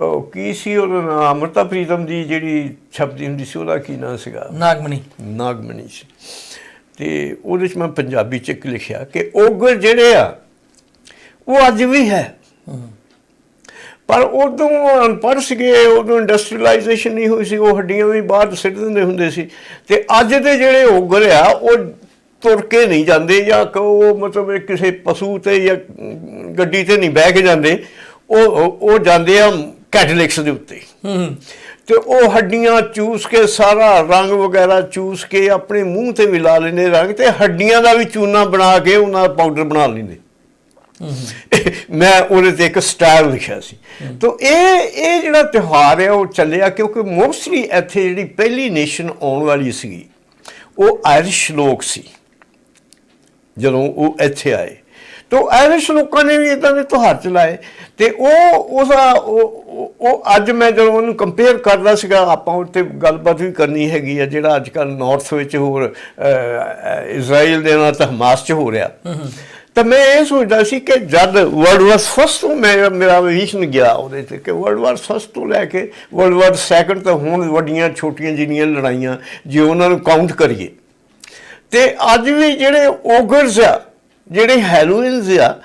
ਉਹ ਕੀ ਸੀ ਨਾਮ? ਅਮਰਤਾ ਪ੍ਰੀਤਮ ਦੀ ਜਿਹੜੀ ਛਪਦੀ ਹੁੰਦੀ ਸੀ ਉਹਦਾ ਕੀ ਨਾਮ ਸੀਗਾ? ਨਾਗਮਣੀ। ਨਾਗਮਣੀ ਸੀ। ਤੇ ਉਹਦੇ ਚ ਮੈਂ ਪੰਜਾਬੀ ਚ ਇੱਕ ਲਿਖਿਆ ਕਿ ਓਗਰ ਜਿਹੜੇ ਆ ਉਹ ਅੱਜ ਵੀ ਹੈ। ਪਰ ਉਦੋਂ ਅਨਪੜ੍ਹ ਸੀਗੇ ਉਦੋਂ ਇੰਡਸਟਰੀਅਲਾਈਜੇਸ਼ਨ ਨਹੀਂ ਹੋਈ ਸੀ ਉਹ ਹੱਡੀਆਂ ਵੀ ਬਾਹਰ ਸਿੱਟ ਦਿੰਦੇ ਹੁੰਦੇ ਸੀ। ਤੇ ਅੱਜ ਦੇ ਜਿਹੜੇ ਓਗਰ ਆ ਉਹ ਤੁਰ ਕੇ ਨਹੀਂ ਜਾਂਦੇ ਜਾਂ ਕ- ਉਹ ਮਤਲਬ ਕਿਸੇ ਪਸ਼ੂ ਤੇ ਜਾਂ ਗੱਡੀ ਤੇ ਨਹੀਂ ਬਹਿ ਕੇ ਜਾਂਦੇ ਉਹ ਉਹ- ਜਾਂਦੇ ਆ ਕੈਟਲਿਕਸ ਦੇ ਉੱਤੇ। ਤੇ ਉਹ ਹੱਡੀਆਂ ਚੂਸ ਕੇ ਸਾਰਾ ਰੰਗ ਵਗੈਰਾ ਚੂਸ ਕੇ ਆਪਣੇ ਮੂੰਹ ਤੇ ਵੀ ਲਾ ਲੈਂਦੇ ਰੰਗ ਤੇ ਹੱਡੀਆਂ ਦਾ ਵੀ ਚੂਨਾ ਬਣਾ ਕੇ ਉਹਨਾਂ ਦਾ ਪਾਊਡਰ ਬਣਾ ਲੈਂਦੇ। ਮੈਂ ਉਹਦੇ ਤੇ ਇੱਕ ਸਟਾਈਲ ਲਿਖਿਆ ਸੀ। ਤੋ ਇਹ ਇਹ ਜਿਹੜਾ ਤਿਉਹਾਰ ਹੈ ਉਹ ਚੱਲਿਆ ਕਿਉਂਕਿ ਮੋਸਟਲੀ ਇੱਥੇ ਜਿਹੜੀ ਪਹਿਲੀ ਨੇਸ਼ਨ ਆਉਣ ਵਾਲੀ ਸੀ ਉਹ ਆਇਰਿਸ਼ ਲੋਕ ਸੀ। ਜਦੋਂ ਉਹ ਇੱਥੇ ਆਏ। ਤੋ ਆਇਰਿਸ਼ ਲੋਕਾਂ ਨੇ ਵੀ ਇਦਾਂ ਦੇ ਤਿਉਹਾਰ ਚਲਾਏ ਤੇ ਉਹ ਉਹਦਾ ਉਹ ਉਹ- ਅੱਜ ਮੈਂ ਜਦੋਂ ਉਹਨੂੰ ਕੰਪੇਅਰ ਕਰਦਾ ਸੀਗਾ ਆਪਾਂ ਉੱਤੇ ਗੱਲਬਾਤ ਵੀ ਕਰਨੀ ਹੈਗੀ ਆ ਜਿਹੜਾ ਅੱਜ ਕੱਲ ਨਾਰਥ ਵਿੱਚ ਹੋਰ ਇਜ਼ਰਾਈਲ ਦੇ ਨਾਲ ਤਾਂ ਹਮਾਸ 'ਚ ਹੋ ਰਿਹਾ। ਤਾਂ ਮੈਂ ਇਹ ਸੋਚਦਾ ਸੀ ਕਿ ਜਦ ਵਰਲਡ ਵਾਰ ਫਸਟ ਤੋਂ ਮੈਂ ਮੇਰਾ ਵਿਸ਼ਨ ਗਿਆ ਉਹਦੇ ਤੇ ਕਿ ਵਰਲਡ ਵਾਰ ਫਸਟ ਤੋਂ ਲੈ ਕੇ ਵਰਲਡ ਵਾਰ ਸੈਕੰਡ ਤੱਕ ਹੁਣ ਵੱਡੀਆਂ ਛੋਟੀਆਂ ਜਿੰਨੀਆਂ ਲੜਾਈਆਂ ਜੇ ਉਹਨਾਂ ਨੂੰ ਕਾਊਂਟ ਕਰੀਏ। ਤੇ ਅੱਜ ਵੀ ਜਿਹੜੇ ਓਗਰਸ ਆ ਜਿਹੜੇ ਹੈਲੋਇਨਸ ਆ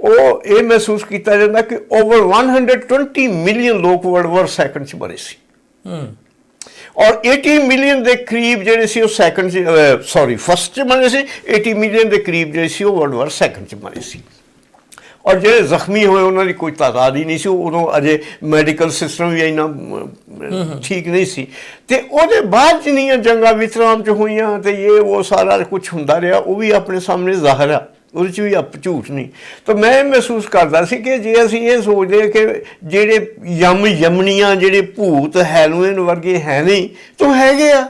ਉਹ ਇਹ ਮਹਿਸੂਸ ਕੀਤਾ ਜਾਂਦਾ ਕਿ ਓਵਰ 120 ਮਿਲੀਅਨ ਲੋਕ ਵਰਲਡ ਵਾਰ ਸੈਕੰਡ ਚ ਮਰੇ ਸੀ। ਹੂੰ। ਔਰ 80 ਮਿਲੀਅਨ ਦੇ ਕਰੀਬ ਜਿਹੜੇ ਸੀ ਉਹ ਸੈਕੰਡ ਸੌਰੀ ਫਸਟ ਚ ਮਰੇ ਸੀ 80 ਮਿਲੀਅਨ ਦੇ ਕਰੀਬ ਜਿਹੜੇ ਸੀ ਉਹ ਵਰਲਡ ਵਾਰ ਸੈਕੰਡ ਚ ਮਰੇ ਸੀ। ਔਰ ਜਿਹੜੇ ਜ਼ਖਮੀ ਹੋਏ ਉਹਨਾਂ ਦੀ ਕੋਈ ਤਾਦਾਦ ਹੀ ਨਹੀਂ ਸੀ। ਉਦੋਂ ਅਜੇ ਮੈਡੀਕਲ ਸਿਸਟਮ ਵੀ ਇੰਨਾ ਠੀਕ ਨਹੀਂ ਸੀ। ਤੇ ਉਹਦੇ ਬਾਅਦ ਜਿੰਨੀਆਂ ਜੰਗਾਂ ਵਿਤਰਾਮ ਚ ਹੋਈਆਂ ਤੇ ਇਹ ਉਹ ਸਾਰਾ ਕੁਝ ਹੁੰਦਾ ਰਿਹਾ ਉਹ ਵੀ ਆਪਣੇ ਸਾਹਮਣੇ ਜ਼ਾਹਰ ਆ। ਉਹਦੇ ਚ ਵੀ ਆਪ ਝੂਠ ਨਹੀਂ। ਤਾਂ ਮੈਂ ਇਹ ਮਹਿਸੂਸ ਕਰਦਾ ਸੀ ਕਿ ਜੇ ਅਸੀਂ ਇਹ ਸੋਚਦੇ ਕਿ ਜਿਹੜੇ ਯਮ ਯਮਨੀਆਂ ਜਿਹੜੇ ਭੂਤ ਹੈਲੋਇਨ ਵਰਗੇ ਹੈ ਨਹੀਂ ਤਾਂ ਹੈਗੇ ਆ।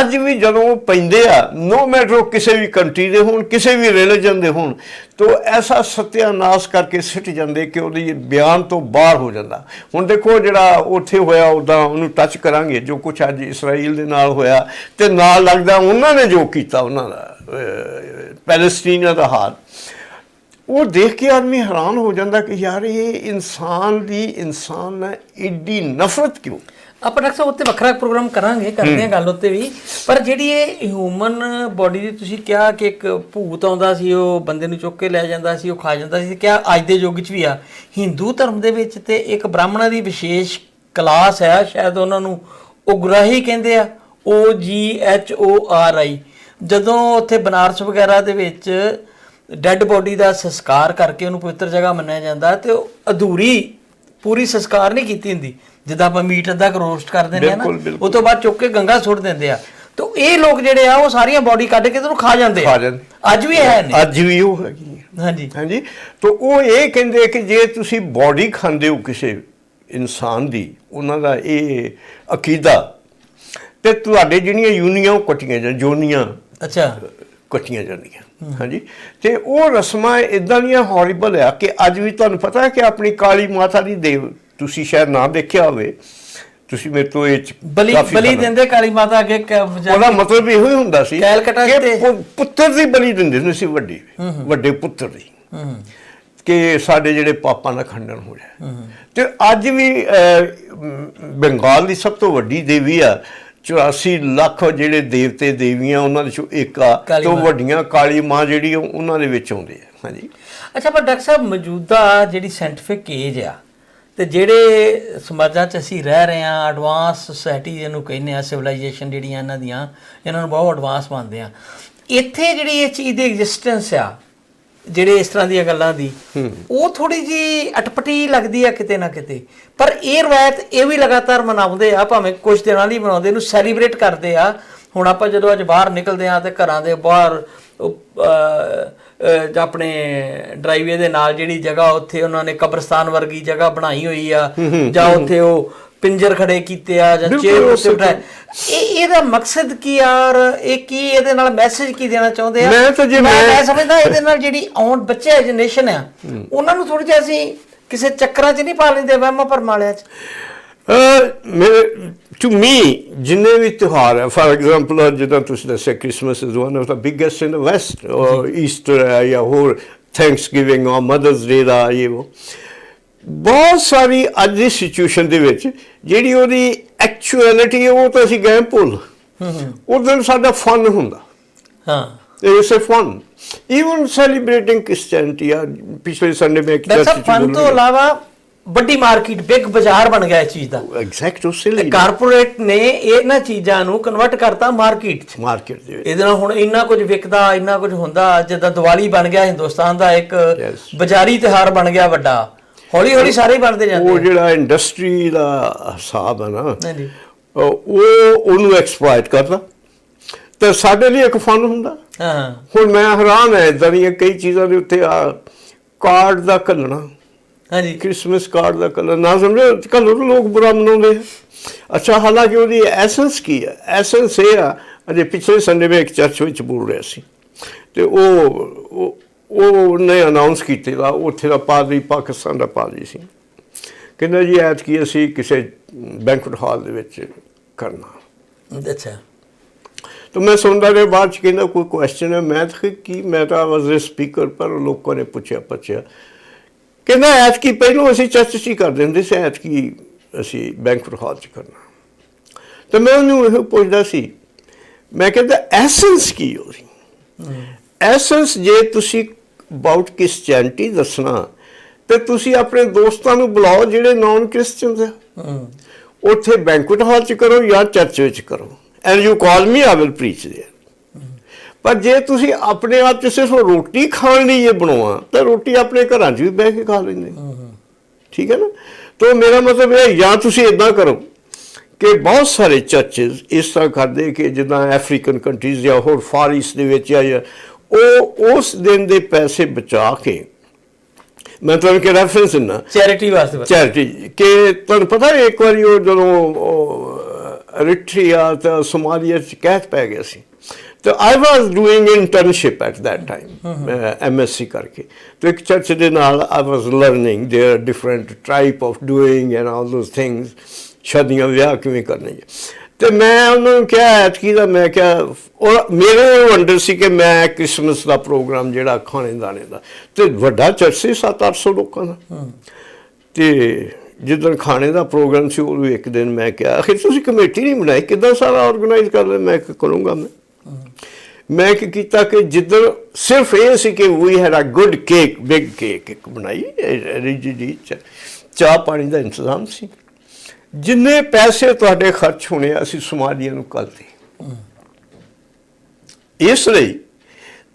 ਅੱਜ ਵੀ ਜਦੋਂ ਉਹ ਪੈਂਦੇ ਆ ਨੋ ਮੈਟਰ ਕਿਸੇ ਵੀ ਕੰਟਰੀ ਦੇ ਹੋਣ ਕਿਸੇ ਵੀ ਰਿਲੀਜਨ ਦੇ ਹੋਣ ਤੋ ਐਸਾ ਸਤਿਆਨਾਸ਼ ਕਰਕੇ ਸਿੱਟ ਜਾਂਦੇ ਕਿ ਉਹਦੀ ਬਿਆਨ ਤੋਂ ਬਾਹਰ ਹੋ ਜਾਂਦਾ। ਹੁਣ ਦੇਖੋ ਜਿਹੜਾ ਉੱਥੇ ਹੋਇਆ ਉਦਾਂ ਉਹਨੂੰ ਟੱਚ ਕਰਾਂਗੇ ਜੋ ਕੁਝ ਅੱਜ ਇਸਰਾਈਲ ਦੇ ਨਾਲ ਹੋਇਆ ਤੇ ਨਾਲ ਲੱਗਦਾ ਉਹਨਾਂ ਨੇ ਜੋ ਕੀਤਾ ਉਹਨਾਂ ਦਾ ਅਹ, ਦਾ ਹਾਲ। ਉਹ ਦੇਖ ਕੇ ਆਦਮੀ ਹੈਰਾਨ ਹੋ ਜਾਂਦਾ ਕਿ ਯਾਰ ਇਹ ਇਨਸਾਨ ਦੀ ਇਨਸਾਨ ਨਾਲ ਏਡੀ ਨਫ਼ਰਤ ਕਿਉਂ? ਆਪਾਂ ਡਾਕਟਰ ਸਾਹਿਬ ਉੱਤੇ ਵੱਖਰਾ ਪ੍ਰੋਗਰਾਮ ਕਰਾਂਗੇ ਕਰਦੇ ਹਾਂ ਗੱਲ ਉੱਤੇ ਵੀ। ਪਰ ਜਿਹੜੀ ਇਹ ਹਿਊਮਨ ਬੋਡੀ ਦੀ ਤੁਸੀਂ ਕਿਹਾ ਕਿ ਇੱਕ ਭੂਤ ਆਉਂਦਾ ਸੀ ਉਹ ਬੰਦੇ ਨੂੰ ਚੁੱਕ ਕੇ ਲੈ ਜਾਂਦਾ ਸੀ ਉਹ ਖਾ ਜਾਂਦਾ ਸੀ ਕਿਹਾ ਅੱਜ ਦੇ ਯੁੱਗ 'ਚ ਵੀ ਆ। ਹਿੰਦੂ ਧਰਮ ਦੇ ਵਿੱਚ ਤੇ ਇੱਕ ਬ੍ਰਾਹਮਣਾਂ ਦੀ ਵਿਸ਼ੇਸ਼ ਕਲਾਸ ਹੈ ਸ਼ਾਇਦ ਉਹਨਾਂ ਨੂੰ ਉਗਰਾਹੀ ਕਹਿੰਦੇ ਆ O G H O R I ਜਦੋਂ ਉੱਥੇ ਬਨਾਰਸ ਵਗੈਰਾ ਦੇ ਵਿੱਚ ਡੈੱਡ ਬੋਡੀ ਦਾ ਸੰਸਕਾਰ ਕਰਕੇ ਉਹਨੂੰ ਪਵਿੱਤਰ ਜਗ੍ਹਾ ਮੰਨਿਆ ਜਾਂਦਾ ਤੇ ਉਹ ਅਧੂਰੀ ਪੂਰੀ ਸੰਸਕਾਰ ਨਹੀਂ ਕੀਤੀ ਹੁੰਦੀ। ਜਿੱਦਾਂ ਆਪਾਂ ਮੀਟ ਅੱਧਾ ਰੋਸਟ ਕਰ ਦਿੰਦੇ ਆ ਨਾ। ਉਹ ਤੋਂ ਬਾਅਦ ਚੁੱਕ ਕੇ ਗੰਗਾ ਸੁੱਟ ਦਿੰਦੇ ਆ। ਤਾਂ ਇਹ ਲੋਕ ਜਿਹੜੇ ਆ ਉਹ ਸਾਰੀਆਂ ਬਾਡੀ ਕੱਢ ਕੇ ਤੇ ਉਹਨੂੰ ਖਾ ਜਾਂਦੇ ਖਾ ਆ ਜਾਂਦੇ। ਅੱਜ ਵੀ ਹੈ ਨੇ ਅੱਜ ਵੀ ਉਹ ਹੈਗੀ ਹਾਂਜੀ। ਹਾਂਜੀ। ਤਾਂ ਉਹ ਇਹ ਕਹਿੰਦੇ ਕਿ ਜੇ ਤੁਸੀਂ ਬਾਡੀ ਖਾਂਦੇ ਹੋ ਕਿਸੇ ਇਨਸਾਨ ਦੀ ਉਹਨਾਂ ਦਾ ਇਹ ਅਕੀਦਾ ਤੇ ਤੁਹਾਡੇ ਜਿਹੜੀਆਂ ਯੂਨੀਆਂ ਉਹ ਕੱਟੀਆਂ ਜਾਂ ਜੋਨੀਆਂ ਅੱਛਾ। ਕੱਟੀਆਂ ਜਾਂਦੀਆਂ। ਹਾਂਜੀ? ਤੇ ਉਹ ਰਸਮਾਂ ਇਦਾਂ ਦੀਆਂ ਹੌਰੀਬਲ ਆ ਕਿ ਅੱਜ ਵੀ ਤੁਹਾਨੂੰ ਪਤਾ ਹੈ ਕਿ ਆਪਣੀ ਕਾਲੀ ਮਾਤਾ ਦੀ ਦੇਵ ਤੁਸੀਂ ਸ਼ਾਇਦ ਨਾ ਦੇਖਿਆ ਹੋਵੇ ਤੁਸੀਂ ਮੇਰੇ ਤੋਂ ਇਹ ਬਲੀ ਬਲੀ ਦਿੰਦੇ ਕਾਲੀ ਮਾਤਾ ਅੱਗੇ ਉਹਦਾ ਮਤਲਬ ਇਹੋ ਹੀ ਹੁੰਦਾ ਸੀ ਕਿ ਪੁੱਤਰ ਦੀ ਬਲੀ ਦਿੰਦੇ ਹੁੰਦੇ ਸੀ ਵੱਡੀ ਵੱਡੇ ਪੁੱਤਰ ਦੀ। ਕਿ ਸਾਡੇ ਜਿਹੜੇ ਪਾਪਾਂ ਦਾ ਖੰਡਨ ਹੋ ਜਾਏ ਤੇ ਅੱਜ ਵੀ ਬੰਗਾਲ ਦੀ ਸਭ ਤੋਂ ਵੱਡੀ ਦੇਵੀ ਆ 84 ਲੱਖ ਜਿਹੜੇ ਦੇਵਤੇ ਦੇਵੀਆਂ ਉਹਨਾਂ ਦੇ ਚੋਂ ਇੱਕ ਆ ਤੋਂ। ਵੱਡੀਆਂ ਕਾਲੀ ਮਾਂ ਜਿਹੜੀ ਉਹ ਉਹਨਾਂ ਦੇ ਵਿੱਚ ਆਉਂਦੇ ਆ। ਹਾਂਜੀ। ਅੱਛਾ ਪਰ ਡਾਕਟਰ ਸਾਹਿਬ ਮੌਜੂਦਾ ਜਿਹੜੀ ਸਾਇੰਟੀਫਿਕ ਏਜ ਆ ਤੇ ਜਿਹੜੇ ਸਮਾਜਾਂ 'ਚ ਅਸੀਂ ਰਹਿ ਰਹੇ ਆ ਐਡਵਾਂਸ ਸੋਸਾਇਟੀ ਜਿਹਨੂੰ ਕਹਿੰਦੇ ਆ ਸਿਵਲਾਈਜੇਸ਼ਨ ਜਿਹੜੀਆਂ ਇਹਨਾਂ ਦੀਆਂ ਇਹਨਾਂ ਨੂੰ ਬਹੁਤ ਐਡਵਾਂਸ ਮੰਨਦੇ ਆ। ਇੱਥੇ ਜਿਹੜੀ ਇਹ ਚੀਜ਼ ਦੀ ਐਗਜ਼ਿਸਟੈਂਸ ਆ ਜਿਹੜੇ ਇਸ ਤਰ੍ਹਾਂ ਦੀਆਂ ਗੱਲਾਂ ਦੀ ਉਹ ਥੋੜੀ ਜੀ ਅਟਪਟੀ ਲੱਗਦੀ ਆ ਕਿਤੇ ਨਾ ਕਿਤੇ। ਪਰ ਇਹ ਰਵਾਇਤ ਇਹ ਵੀ ਲਗਾਤਾਰ ਮਨਾਉਂਦੇ ਆ ਭਾਵੇਂ ਕੁਝ ਦਿਨਾਂ ਲਈ ਮਨਾਉਂਦੇ ਇਹਨੂੰ ਸੈਲੀਬ੍ਰੇਟ ਕਰਦੇ ਆ। ਹੁਣ ਆਪਾਂ ਜਦੋਂ ਅੱਜ ਬਾਹਰ ਨਿਕਲਦੇ ਆ ਤੇ ਘਰਾਂ ਦੇ ਬਾਹਰ ਆਪਣੇ ਡਰਾਈਵੇ ਦੇ ਨਾਲ ਜਿਹੜੀ ਜਗ੍ਹਾ ਉੱਥੇ ਉਹਨਾਂ ਨੇ ਕਬਰਸਤਾਨ ਵਰਗੀ ਜਗ੍ਹਾ ਬਣਾਈ ਹੋਈ ਆ। ਜਾਂ ਉੱਥੇ ਉਹ ਪਿੰਜਰ ਖੜੇ ਕੀਤੇ ਆ ਜਾਂ ਬਿਲਕੁਲ ਚੇਅਰ ਉੱਤੇ ਬਿਠਾਏ। ਇਹ ਇਹਦਾ ਮਕਸਦ ਕੀ ਆ ਔਰ ਇਹ ਕੀ ਇਹਦੇ ਨਾਲ ਮੈਸੇਜ ਕੀ ਦੇਣਾ ਚਾਹੁੰਦੇ ਆ? ਮੈਂ ਤਾਂ ਜੇ ਮੈਂ ਮੈਂ- ਸਮਝਦਾ ਇਹਦੇ ਨਾਲ ਜਿਹੜੀ ਆਉਣ ਬੱਚੇ ਜਨਰੇਸ਼ਨ ਆ ਉਹਨਾਂ ਨੂੰ ਥੋੜੀ ਜਿਹੀ ਅਸੀਂ ਕਿਸੇ ਚੱਕਰਾਂ 'ਚ ਨਹੀਂ ਪਾ ਲੈਂਦੇ ਵਹਿਮਾਂ ਪਰਮਾਲਿਆਂ 'ਚ। ਮੇਰੇ ਟੂ ਮੀ ਜਿੰਨੇ ਵੀ ਤਿਉਹਾਰ ਹੈ ਫਾਰ ਐਗਜ਼ਾਮਪਲ ਜਿੱਦਾਂ ਤੁਸੀਂ ਦੱਸਿਆ Christmas is one of the biggest in the west ਔਰ ਈਸਟਰ ਹੈ ਜਾਂ ਹੋਰ ਥੈਂਕਸਗਿਵਿੰਗ ਔਰ ਮਦਰਸ ਡੇ ਦਾ ਇਹ ਉਹ। ਬਹੁਤ ਸਾਰੀ ਅੱਜ ਦੀ ਸਿਚੁਏਸ਼ਨ ਦੇ ਵਿੱਚ ਜਿਹੜੀ ਉਹਦੀ ਐਕਚੁਅਲਿਟੀ ਹੈ ਉਹ ਤਾਂ ਅਸੀਂ ਗਏ ਭੁੱਲ। ਉਹ ਦਿਨ ਸਾਡਾ ਫਨ ਹੁੰਦਾ। ਹਾਂ। It's a fun even celebrating Christianity ਆ ਪਿਛਲੇ ਸੰਡੇ ਮੈਂ ਇੱਕ ਚਰਚ ਫਨ ਤੋਂ ਇਲਾਵਾ ਵੱਡੀ ਮਾਰਕੀਟ ਬਿਗ ਬਾਜ਼ਾਰ ਬਣ ਗਿਆ ਇਸ ਚੀਜ਼ ਦਾ। ਐਗਜ਼ੈਕਟ ਉਸੇ ਲਈ ਕਾਰਪੋਰੇਟ ਨੇ ਇਹਨਾਂ ਚੀਜ਼ਾਂ ਨੂੰ ਕਨਵਰਟ ਕਰਤਾ ਮਾਰਕੀਟ 'ਚ। ਮਾਰਕੀਟ ਦੇ ਵਿੱਚ। ਇਹਦੇ ਨਾਲ ਹੁਣ ਇੰਨਾ ਕੁਝ ਵਿਕਦਾ ਇੰਨਾ ਕੁਝ ਹੁੰਦਾ ਜਿੱਦਾਂ ਦੀਵਾਲੀ ਬਣ ਗਿਆ ਹਿੰਦੁਸਤਾਨ ਦਾ ਇੱਕ. ਬਾਜ਼ਾਰੀ ਤਿਹਾਰ ਬਣ ਗਿਆ ਵੱਡਾ। ਹੌਲੀ ਹੌਲੀ ਸਾਰੇ ਬਣਦੇ ਜਾਂਦੇ ਉਹ। ਜਿਹੜਾ ਇੰਡਸਟਰੀ ਦਾ ਹਿਸਾਬ ਹੈ ਨਾ ਹਾਂਜੀ। ਉਹ ਉਹਨੂੰ ਐਕਸਪਲੋਇਟ ਕਰਦਾ। ਤੇ ਸਾਡੇ ਲਈ ਇੱਕ ਫਨ ਹੁੰਦਾ। ਹਾਂ। ਹੁਣ ਮੈਂ ਹੈਰਾਨ ਹੈ ਇਦਾਂ ਦੀਆਂ ਕਈ ਚੀਜ਼ਾਂ ਦੇ ਉੱਤੇ ਆ ਕਾਰਡ ਦਾ ਕੱਲਣਾ ਹਾਂਜੀ। ਕ੍ਰਿਸਮਸ ਕਾਰਡ ਦਾ ਕਲਰ ਨਾ ਸਮਝੋ ਕੱਲ੍ਹ ਨੂੰ ਲੋਕ ਬੁਰਾ ਮਨਾਉਂਦੇ ਆ। ਅੱਛਾ ਹਾਲਾਂਕਿ ਉਹਦੀ ਐਸੈਂਸ ਕੀ ਹੈ? ਐਸੈਂਸ ਇਹ ਆ ਅਜੇ ਪਿਛਲੇ ਸੰਡੇ ਮੈਂ ਇੱਕ ਚਰਚ ਵਿੱਚ ਬੋਲ ਰਿਹਾ ਸੀ। ਤੇ ਉਹ ਉਹ ਉਹਨੇ ਅਨਾਉਂਸ ਕੀਤੇ ਦਾ ਉੱਥੇ ਦਾ ਪਾਦਰੀ ਪਾਕਿਸਤਾਨ ਦਾ ਪਾਦਰੀ ਸੀ। ਕਹਿੰਦਾ ਜੀ ਐਤ ਕੀ ਅਸੀਂ ਕਿਸੇ ਬੈਂਕਟ ਹਾਲ ਦੇ ਵਿੱਚ ਕਰਨਾ। ਅੱਛਾ। ਤਾਂ ਮੈਂ ਸੁਣਦਾ ਰਿਹਾ ਬਾਅਦ ਚ ਕਹਿੰਦਾ ਕੋਈ ਕੁਐਸਚਨ ਹੈ। ਮੈਂ ਤਾਂ ਕੀ ਮੈਂ ਤਾਂ ਵਾਸ ਸਪੀਕਰ ਪਰ ਲੋਕਾਂ ਨੇ ਪੁੱਛਿਆ ਪੁੱਛਿਆ। ਕਹਿੰਦਾ ਐਤ ਕੀ ਪਹਿਲਾਂ ਅਸੀਂ ਚਰਚ 'ਚ ਹੀ ਕਰਦੇ ਹੁੰਦੇ ਸੀ ਐਤ ਕੀ ਅਸੀਂ ਬੈਂਕਟ ਹਾਲ 'ਚ ਕਰਨਾ। ਤਾਂ ਮੈਂ ਉਹਨੂੰ ਇਹ ਪੁੱਛਦਾ ਸੀ ਮੈਂ ਕਹਿੰਦਾ ਐਸੈਂਸ ਕੀ ਹੋ ਰਹੀ ਐਸੈਂਸ ਜੇ ਤੁਸੀਂ ਅਬਾਊਟ ਕ੍ਰਿਸਚੀਅਨਟੀ ਦੱਸਣਾ ਤੇ ਤੁਸੀਂ ਆਪਣੇ ਦੋਸਤਾਂ ਨੂੰ ਬੁਲਾਓ ਜਿਹੜੇ ਨਾਨ ਕ੍ਰਿਸਚੀਅਨਸ ਆ ਹੂੰ ਉੱਥੇ ਬੈਂਕੁਏਟ ਹਾਲ ਚ ਕਰੋ ਜਾਂ ਚਰਚ ਵਿੱਚ ਕਰੋ and you call me I will preach there ਪਰ ਜੇ ਤੁਸੀਂ ਆਪਣੇ ਆਪ ਚ ਸਿਰਫ ਰੋਟੀ ਖਾਣ ਲਈ ਇਹ ਬਣਾਉਆ ਤਾਂ ਰੋਟੀ ਆਪਣੇ ਘਰਾਂ 'ਚ ਵੀ ਬਹਿ ਕੇ ਖਾ ਲੈਂਦੇ ਠੀਕ ਹੈ ਨਾ ਤਾਂ ਮੇਰਾ ਮਤਲਬ ਇਹ ਹੈ, ਜਾਂ ਤੁਸੀਂ ਇਦਾਂ ਕਰੋ ਕਿ ਬਹੁਤ ਸਾਰੇ ਚਰਚਸ ਇਸ ਤਰ੍ਹਾਂ ਕਰਦੇ ਕਿ ਜਿੱਦਾਂ ਅਫਰੀਕਨ ਕੰਟਰੀਜ਼ ਜਾਂ ਹੋਰ ਫਾਰ ਈਸਟ ਦੇ ਵਿੱਚ ਜਾਂ ਜਾਂ ਉਹ ਉਸ ਦਿਨ ਦੇ ਪੈਸੇ ਬਚਾ ਕੇ ਮੈਂ ਤੁਹਾਨੂੰ ਕਿ ਰੈਫਰੈਂਸ ਦਿੰਦਾ ਚੈਰਿਟੀ ਵਾਸਤੇ ਬਸ। ਚੈਰਿਟੀ ਕਿ ਤੁਹਾਨੂੰ ਪਤਾ ਹੈ ਇੱਕ ਵਾਰੀ ਉਹ ਜਦੋਂ ਰਿਟਰੀਆ ਤੇ ਸੋਮਾਲੀਆ ਚ ਕਹਿਤ ਪੈ ਗਿਆ ਸੀ ਤੇ I was doing internship at that time MSc ਕਰਕੇ ਤੇ ਇੱਕ ਚਰਚ ਦੇ ਨਾਲ I was learning there different type of doing and all those things ਸ਼ਾਦੀਆਂ ਵਿਆਹ ਕਿਵੇਂ ਕਰਨੇ ਜੀ ਤੇ ਮੈਂ ਉਹਨਾਂ ਨੂੰ ਕਿਹਾ ਐਤਕੀ ਦਾ ਮੈਂ ਕਿਹਾ ਔਰ ਮੇਰੇ ਉਹ ਅੰਡਰ ਸੀ ਕਿ ਮੈਂ ਕ੍ਰਿਸਮਸ ਦਾ ਪ੍ਰੋਗਰਾਮ ਜਿਹੜਾ ਖਾਣੇ ਦਾਣੇ ਦਾ ਤੇ ਵੱਡਾ ਚਰਚ ਸੀ 7-800 ਲੋਕਾਂ ਦਾ। ਤੇ ਜਿੱਦਣ ਖਾਣੇ ਦਾ ਪ੍ਰੋਗਰਾਮ ਸੀ ਉਹ ਇੱਕ ਦਿਨ ਮੈਂ ਕਿਹਾ ਅਖੇ ਤੁਸੀਂ ਕਮੇਟੀ ਨਹੀਂ ਬਣਾਈ? ਕਿੱਦਾਂ ਸਾਰਾ ਆਰਗੇਨਾਈਜ਼ ਕਰ ਲੈ ਮੈਂ ਕਰੂੰਗਾ ਮੈਂ। ਮੈਂ ਕੀ ਕੀਤਾ ਕਿ ਜਿੱਦਣ ਸਿਰਫ ਇਹ ਸੀ ਕਿ we had a good cake big cake ਇੱਕ ਬਣਾਈ ਰਿਜੀ ਜੀ ਚਾਹ ਪਾਣੀ ਦਾ ਇੰਤਜ਼ਾਮ ਸੀ। ਜਿੰਨੇ ਪੈਸੇ ਤੁਹਾਡੇ ਖਰਚ ਹੋਣੇ ਅਸੀਂ ਸਮਾਜੀਆਂ ਨੂੰ ਕੱਲਦੇ ਇਸ ਲਈ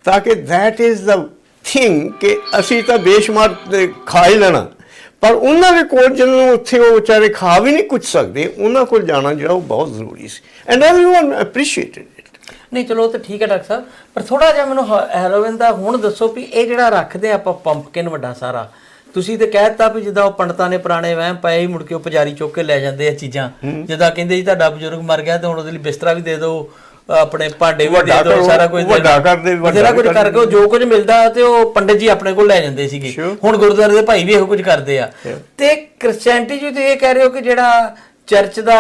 ਤਾਂ ਕਿ that is the thing ਕਿ ਅਸੀਂ ਤਾਂ ਬੇਸ਼ੁਮਾਰ ਖਾ ਹੀ ਲੈਣਾ। ਪਰ ਉਹਨਾਂ ਦੇ ਕੋਲ ਜਿਹਨਾਂ ਨੂੰ ਉੱਥੇ ਉਹ ਵਿਚਾਰੇ ਖਾ ਵੀ ਨਹੀਂ ਕੁਝ ਸਕਦੇ, ਉਹਨਾਂ ਕੋਲ ਜਾਣਾ ਜਿਹੜਾ ਉਹ ਬਹੁਤ ਜ਼ਰੂਰੀ ਸੀ। ਐਂਡ everyone appreciated ਨਹੀਂ, ਚਲੋ ਤਾਂ ਠੀਕ ਹੈ ਡਾਕਟਰ ਸਾਹਿਬ, ਪਰ ਥੋੜਾ ਜਿਹਾ ਮੈਨੂੰ ਹੈਲੋਵਿਨ ਦਾ ਹੁਣ ਦੱਸੋ ਵੀ ਇਹ ਜਿਹੜਾ ਰੱਖਦੇ ਆ ਆਪਾਂ ਪੰਪਕਿਨ ਵੱਡਾ ਸਾਰਾ ਤੁਸੀਂ ਤੇ ਕਹਿਤਾ ਵੀ ਜਿੱਦਾਂ ਉਹ ਪੰਡਤਾਂ ਨੇ ਪੁਰਾਣੇ ਵਹਿਮ ਪਏ ਹੀ ਮੁੜ ਕੇ ਉਹ ਪੁਜਾਰੀ ਚੁੱਕ ਕੇ ਲੈ ਜਾਂਦੇ ਆ ਚੀਜ਼ਾਂ ਜਿੱਦਾਂ ਕਹਿੰਦੇ ਜੀ ਤੁਹਾਡਾ ਬਜ਼ੁਰਗ ਮਰ ਗਿਆ ਤੇ ਹੁਣ ਉਹਦੇ ਲਈ ਬਿਸਤਰਾ ਵੀ ਦੇ ਦਿਓ ਆਪਣੇ ਭਾਂਡੇ ਵੀ ਦੇ ਦਿਓ ਸਾਰਾ ਕੁਝ ਦੇ ਵੱਡਾ। ਕਰਦੇ, ਵੱਡਾ ਕੁਝ ਕਰਕੇ ਉਹ ਜੋ ਕੁਝ ਮਿਲਦਾ ਤੇ ਉਹ ਪੰਡਿਤ ਜੀ ਆਪਣੇ ਕੋਲ ਲੈ ਜਾਂਦੇ ਸੀਗੇ. ਹੁਣ ਗੁਰਦੁਆਰੇ ਦੇ ਭਾਈ ਵੀ ਇਹੋ ਕੁਝ ਕਰਦੇ ਆ. ਤੇ ਕ੍ਰਿਸਚੀਅਨਟੀ ਜੀ ਤੁਸੀਂ ਇਹ ਕਹਿ ਰਹੇ ਹੋ ਕਿ ਜਿਹੜਾ ਚਰਚ ਦਾ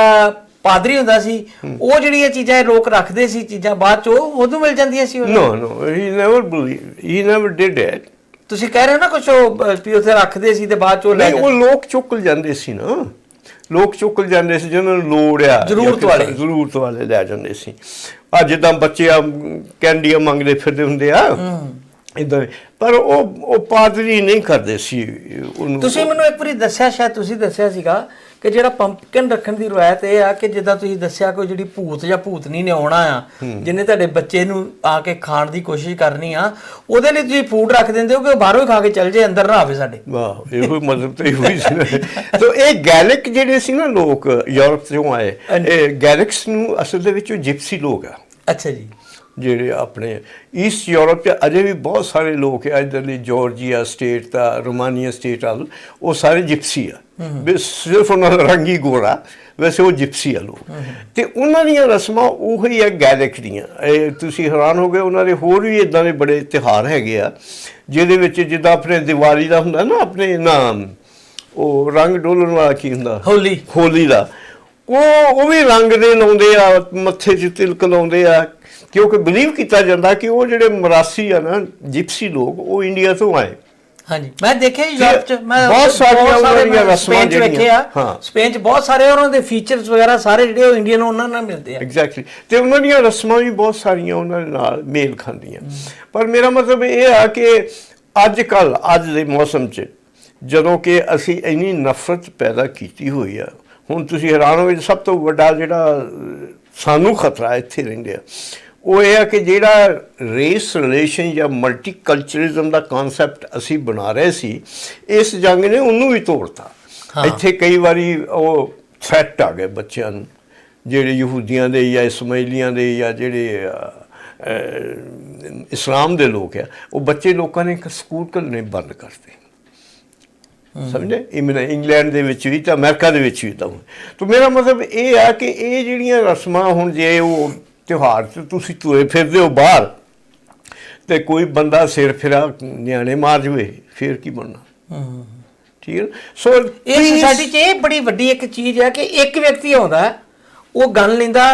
ਪਾਦਰੀ ਹੁੰਦਾ ਸੀ ਉਹ ਜਿਹੜੀਆਂ ਚੀਜ਼ਾਂ ਇਹ ਲੋਕ ਰੱਖਦੇ ਸੀ ਚੀਜ਼ਾਂ ਬਾਅਦ ਚ ਉਹ ਉਦੋਂ ਮਿਲ ਜਾਂਦੀਆਂ ਸੀ ਨੂੰ? No, he never believed. He never did it. ਤੁਸੀਂ ਕਹਿ ਰਹੇ ਹੋ ਨਾ ਕੁਝ ਉਹ ਵੀ ਉੱਥੇ ਰੱਖਦੇ ਸੀ ਤੇ ਬਾਅਦ ਚ ਲੈ ਨਹੀਂ ਉਹ ਲੋਕ ਚੁੱਕ ਜਾਂਦੇ ਸੀ ਨਾ। ਲੋਕ ਚੁੱਕ ਜਾਂਦੇ ਸੀ ਜਿਹਨਾਂ ਨੂੰ ਲੋੜ ਆ। ਜ਼ਰੂਰਤ ਵਾਲੇ। ਜ਼ਰੂਰਤ ਵਾਲੇ ਲੈ ਜਾਂਦੇ ਸੀ। ਆ ਜਿੱਦਾਂ ਬੱਚੇ ਆ ਕੈਂਡੀਆਂ ਮੰਗਦੇ ਫਿਰਦੇ ਹੁੰਦੇ ਆ। ਇਦਾਂ ਪਰ ਉਹ ਉਹ ਪਾਦਰੀ ਨਹੀਂ ਕਰਦੇ ਸੀ। ਉਹਨੂੰ ਤੁਸੀਂ ਮੈਨੂੰ ਇੱਕ ਵਾਰੀ ਦੱਸਿਆ ਸ਼ਾਇਦ ਤੁਸੀਂ ਦੱਸਿਆ ਸੀਗਾ ਕਿ ਜਿਹੜਾ ਪੰਪਕਿਨ ਰੱਖਣ ਦੀ ਰਵਾਇਤ ਇਹ ਆ ਕਿ ਜਿੱਦਾਂ ਤੁਸੀਂ ਦੱਸਿਆ ਕੋਈ ਜਿਹੜੀ ਭੂਤ ਜਾਂ ਭੂਤਨੀ ਨੇ ਆਉਣਾ ਆ ਜਿਹਨੇ ਤੁਹਾਡੇ ਬੱਚੇ ਨੂੰ ਆ ਕੇ ਖਾਣ ਦੀ ਕੋਸ਼ਿਸ਼ ਕਰਨੀ ਆ ਉਹਦੇ ਲਈ ਤੁਸੀਂ ਫੂਡ ਰੱਖ ਦਿੰਦੇ ਹੋ ਕਿ ਉਹ ਬਾਹਰੋਂ ਹੀ ਖਾ ਕੇ ਚੱਲ ਜੇ ਅੰਦਰ ਨਾ ਆਵੇ ਸਾਡੇ। ਵਾਹ ਇਹੋ ਹੀ ਮਤਲਬ ਤੇ ਇਹੋ ਹੀ ਸੀ ਤੋ ਇਹ ਗੈਲਿਕ ਜਿਹੜੇ ਸੀ ਨਾ ਲੋਕ ਯੂਰਪ ਤੋਂ ਆਏ ਇਹ ਗੈਲਿਕਸ ਨੂੰ ਅਸਲ ਦੇ ਵਿੱਚ ਉਹ ਜਿਪਸੀ ਲੋਕ ਆ। ਅੱਛਾ ਜੀ। ਜਿਹੜੇ ਆਪਣੇ ਈਸਟ ਯੂਰਪ 'ਚ ਅਜੇ ਵੀ ਬਹੁਤ ਸਾਰੇ ਲੋਕ ਆ ਇਧਰਲੀ ਜਾਰਜੀਆ ਸਟੇਟ ਦਾ ਰੋਮਾਨੀਆ ਸਟੇਟ ਆ ਉਹ ਸਾਰੇ ਜਿਪਸੀ ਆ। ਸਿਰਫ ਉਹਨਾਂ ਦਾ ਰੰਗ ਹੀ ਗੋਰਾ ਵੈਸੇ ਉਹ ਜਿਪਸੀ ਆ ਲੋਕ। ਤੇ ਉਹਨਾਂ ਦੀਆਂ ਰਸਮਾਂ ਉਹੀ ਆ ਗੈਲਿਕ ਦੀਆਂ। ਇਹ ਤੁਸੀਂ ਹੈਰਾਨ ਹੋ ਗਏ ਉਹਨਾਂ ਦੇ ਹੋਰ ਵੀ ਇਦਾਂ ਦੇ ਬੜੇ ਤਿਉਹਾਰ ਹੈਗੇ ਆ ਜਿਹਦੇ ਵਿੱਚ ਜਿੱਦਾਂ ਆਪਣੇ ਦੀਵਾਲੀ ਦਾ ਹੁੰਦਾ ਨਾ ਆਪਣੇ ਨਾਮ ਉਹ ਰੰਗ ਡੋਲਣ ਵਾਲਾ ਕੀ ਹੁੰਦਾ? ਹੋਲੀ। ਹੋਲੀ ਦਾ। ਉਹ ਉਹ ਵੀ ਰੰਗ ਦੇ ਲਾਉਂਦੇ ਆ ਮੱਥੇ 'ਚ ਤਿਲਕ ਲਾਉਂਦੇ ਆ। ਕਿਉਂਕਿ ਬਲੀਵ ਕੀਤਾ ਜਾਂਦਾ ਕਿ ਉਹ ਜਿਹੜੇ ਮਰਾਸੀ ਆ ਨਾ ਜਿਪਸੀ ਲੋਕ ਉਹ ਇੰਡੀਆ ਤੋਂ ਆਏ। ਹਾਂਜੀ। ਮੈਂ ਦੇਖਿਆ ਯੂਰਪ ਚ ਮੈਂ ਬਹੁਤ ਸਾਰੀਆਂ ਸਾਰੇ ਉਹਨਾਂ ਦੀਆਂ ਰਸਮਾਂ ਜਿਹੜੀਆਂ- ਹਾਂ। ਸਪੇਨ ਚ ਬਹੁਤ ਸਾਰੇ ਉਹਨਾਂ ਦੇ ਫੀਚਰਸ ਵਗੈਰਾ ਸਾਰੇ ਜਿਹੜੇ ਉਹ ਇੰਡੀਅਨ ਉਹਨਾਂ ਨਾਲ ਮਿਲਦੇ ਆ। ਐਗਜ਼ੈਕਟਲੀ ਤੇ ਉਹਨਾਂ ਦੀਆਂ ਰਸਮਾਂ ਵੀ ਬਹੁਤ ਸਾਰੀਆਂ ਉਹਨਾਂ ਦੇ ਨਾਲ ਮੇਲ ਖਾਂਦੀਆਂ। ਪਰ ਮੇਰਾ ਮਤਲਬ ਇਹ ਆ ਕਿ ਅੱਜ ਕੱਲ ਅੱਜ ਦੇ ਮੌਸਮ 'ਚ ਜਦੋਂ ਕਿ ਅਸੀਂ ਇੰਨੀ ਨਫ਼ਰਤ ਪੈਦਾ ਕੀਤੀ ਹੋਈ ਆ ਹੁਣ ਤੁਸੀਂ ਹੈਰਾਨ ਹੋਗੇ ਸਭ ਤੋਂ ਵੱਡਾ ਜਿਹੜਾ ਸਾਨੂੰ ਖਤਰਾ ਇੱਥੇ ਰਹਿੰਦੇ ਆ। ਉਹ ਇਹ ਆ ਕਿ ਜਿਹੜਾ ਰੇਸ ਰਿਲੇਸ਼ਨ ਜਾਂ ਮਲਟੀਕਲਚਰਲਿਜ਼ਮ ਦਾ ਕਨਸੈਪਟ ਅਸੀਂ ਬਣਾ ਰਹੇ ਸੀ ਇਸ ਜੰਗ ਨੇ ਉਹਨੂੰ ਵੀ ਤੋੜਤਾ। ਇੱਥੇ ਕਈ ਵਾਰੀ ਉਹ ਥ੍ਰੈਟ ਆ ਗਏ ਬੱਚਿਆਂ ਨੂੰ ਜਿਹੜੇ ਯਹੂਦੀਆਂ ਦੇ ਜਾਂ ਇਸਮਾਈਲੀਆਂ ਦੇ ਜਾਂ ਜਿਹੜੇ ਇਸਲਾਮ ਦੇ ਲੋਕ ਆ ਉਹ ਬੱਚੇ ਲੋਕਾਂ ਨੇ ਸਕੂਲ ਘੱਲਣੇ ਬੰਦ ਕਰਤੇ ਸਮਝੇ? ਇਹ ਮੇਰਾ ਇੰਗਲੈਂਡ ਦੇ ਵਿੱਚ ਵੀ ਤਾਂ ਅਮਰੀਕਾ ਦੇ ਵਿੱਚ ਵੀ ਤਾਂ ਤਾਂ ਮੇਰਾ ਮਤਲਬ ਇਹ ਆ ਕਿ ਇਹ ਜਿਹੜੀਆਂ ਰਸਮਾਂ ਹੁਣ ਜੇ ਉਹ ਤਿਉਹਾਰ ਤੇ ਤੁਸੀਂ ਤੁਰੇ ਫਿਰਦੇ ਹੋ ਬਾਹਰ ਤੇ ਕੋਈ ਬੰਦਾ ਸਿਰ ਫਿਰਾ ਨਿਆਣੇ ਮਾਰ ਜਵੇ ਫਿਰ ਕੀ ਬਣਨਾ? ਠੀਕ ਹੈ? ਸੋ ਇਹ ਸੋਸਾਇਟੀ 'ਚ ਇਹ ਬੜੀ ਵੱਡੀ ਇੱਕ ਚੀਜ਼ ਹੈ ਕਿ ਇੱਕ ਵਿਅਕਤੀ ਆਉਂਦਾ ਉਹ ਗਨ ਲੈਂਦਾ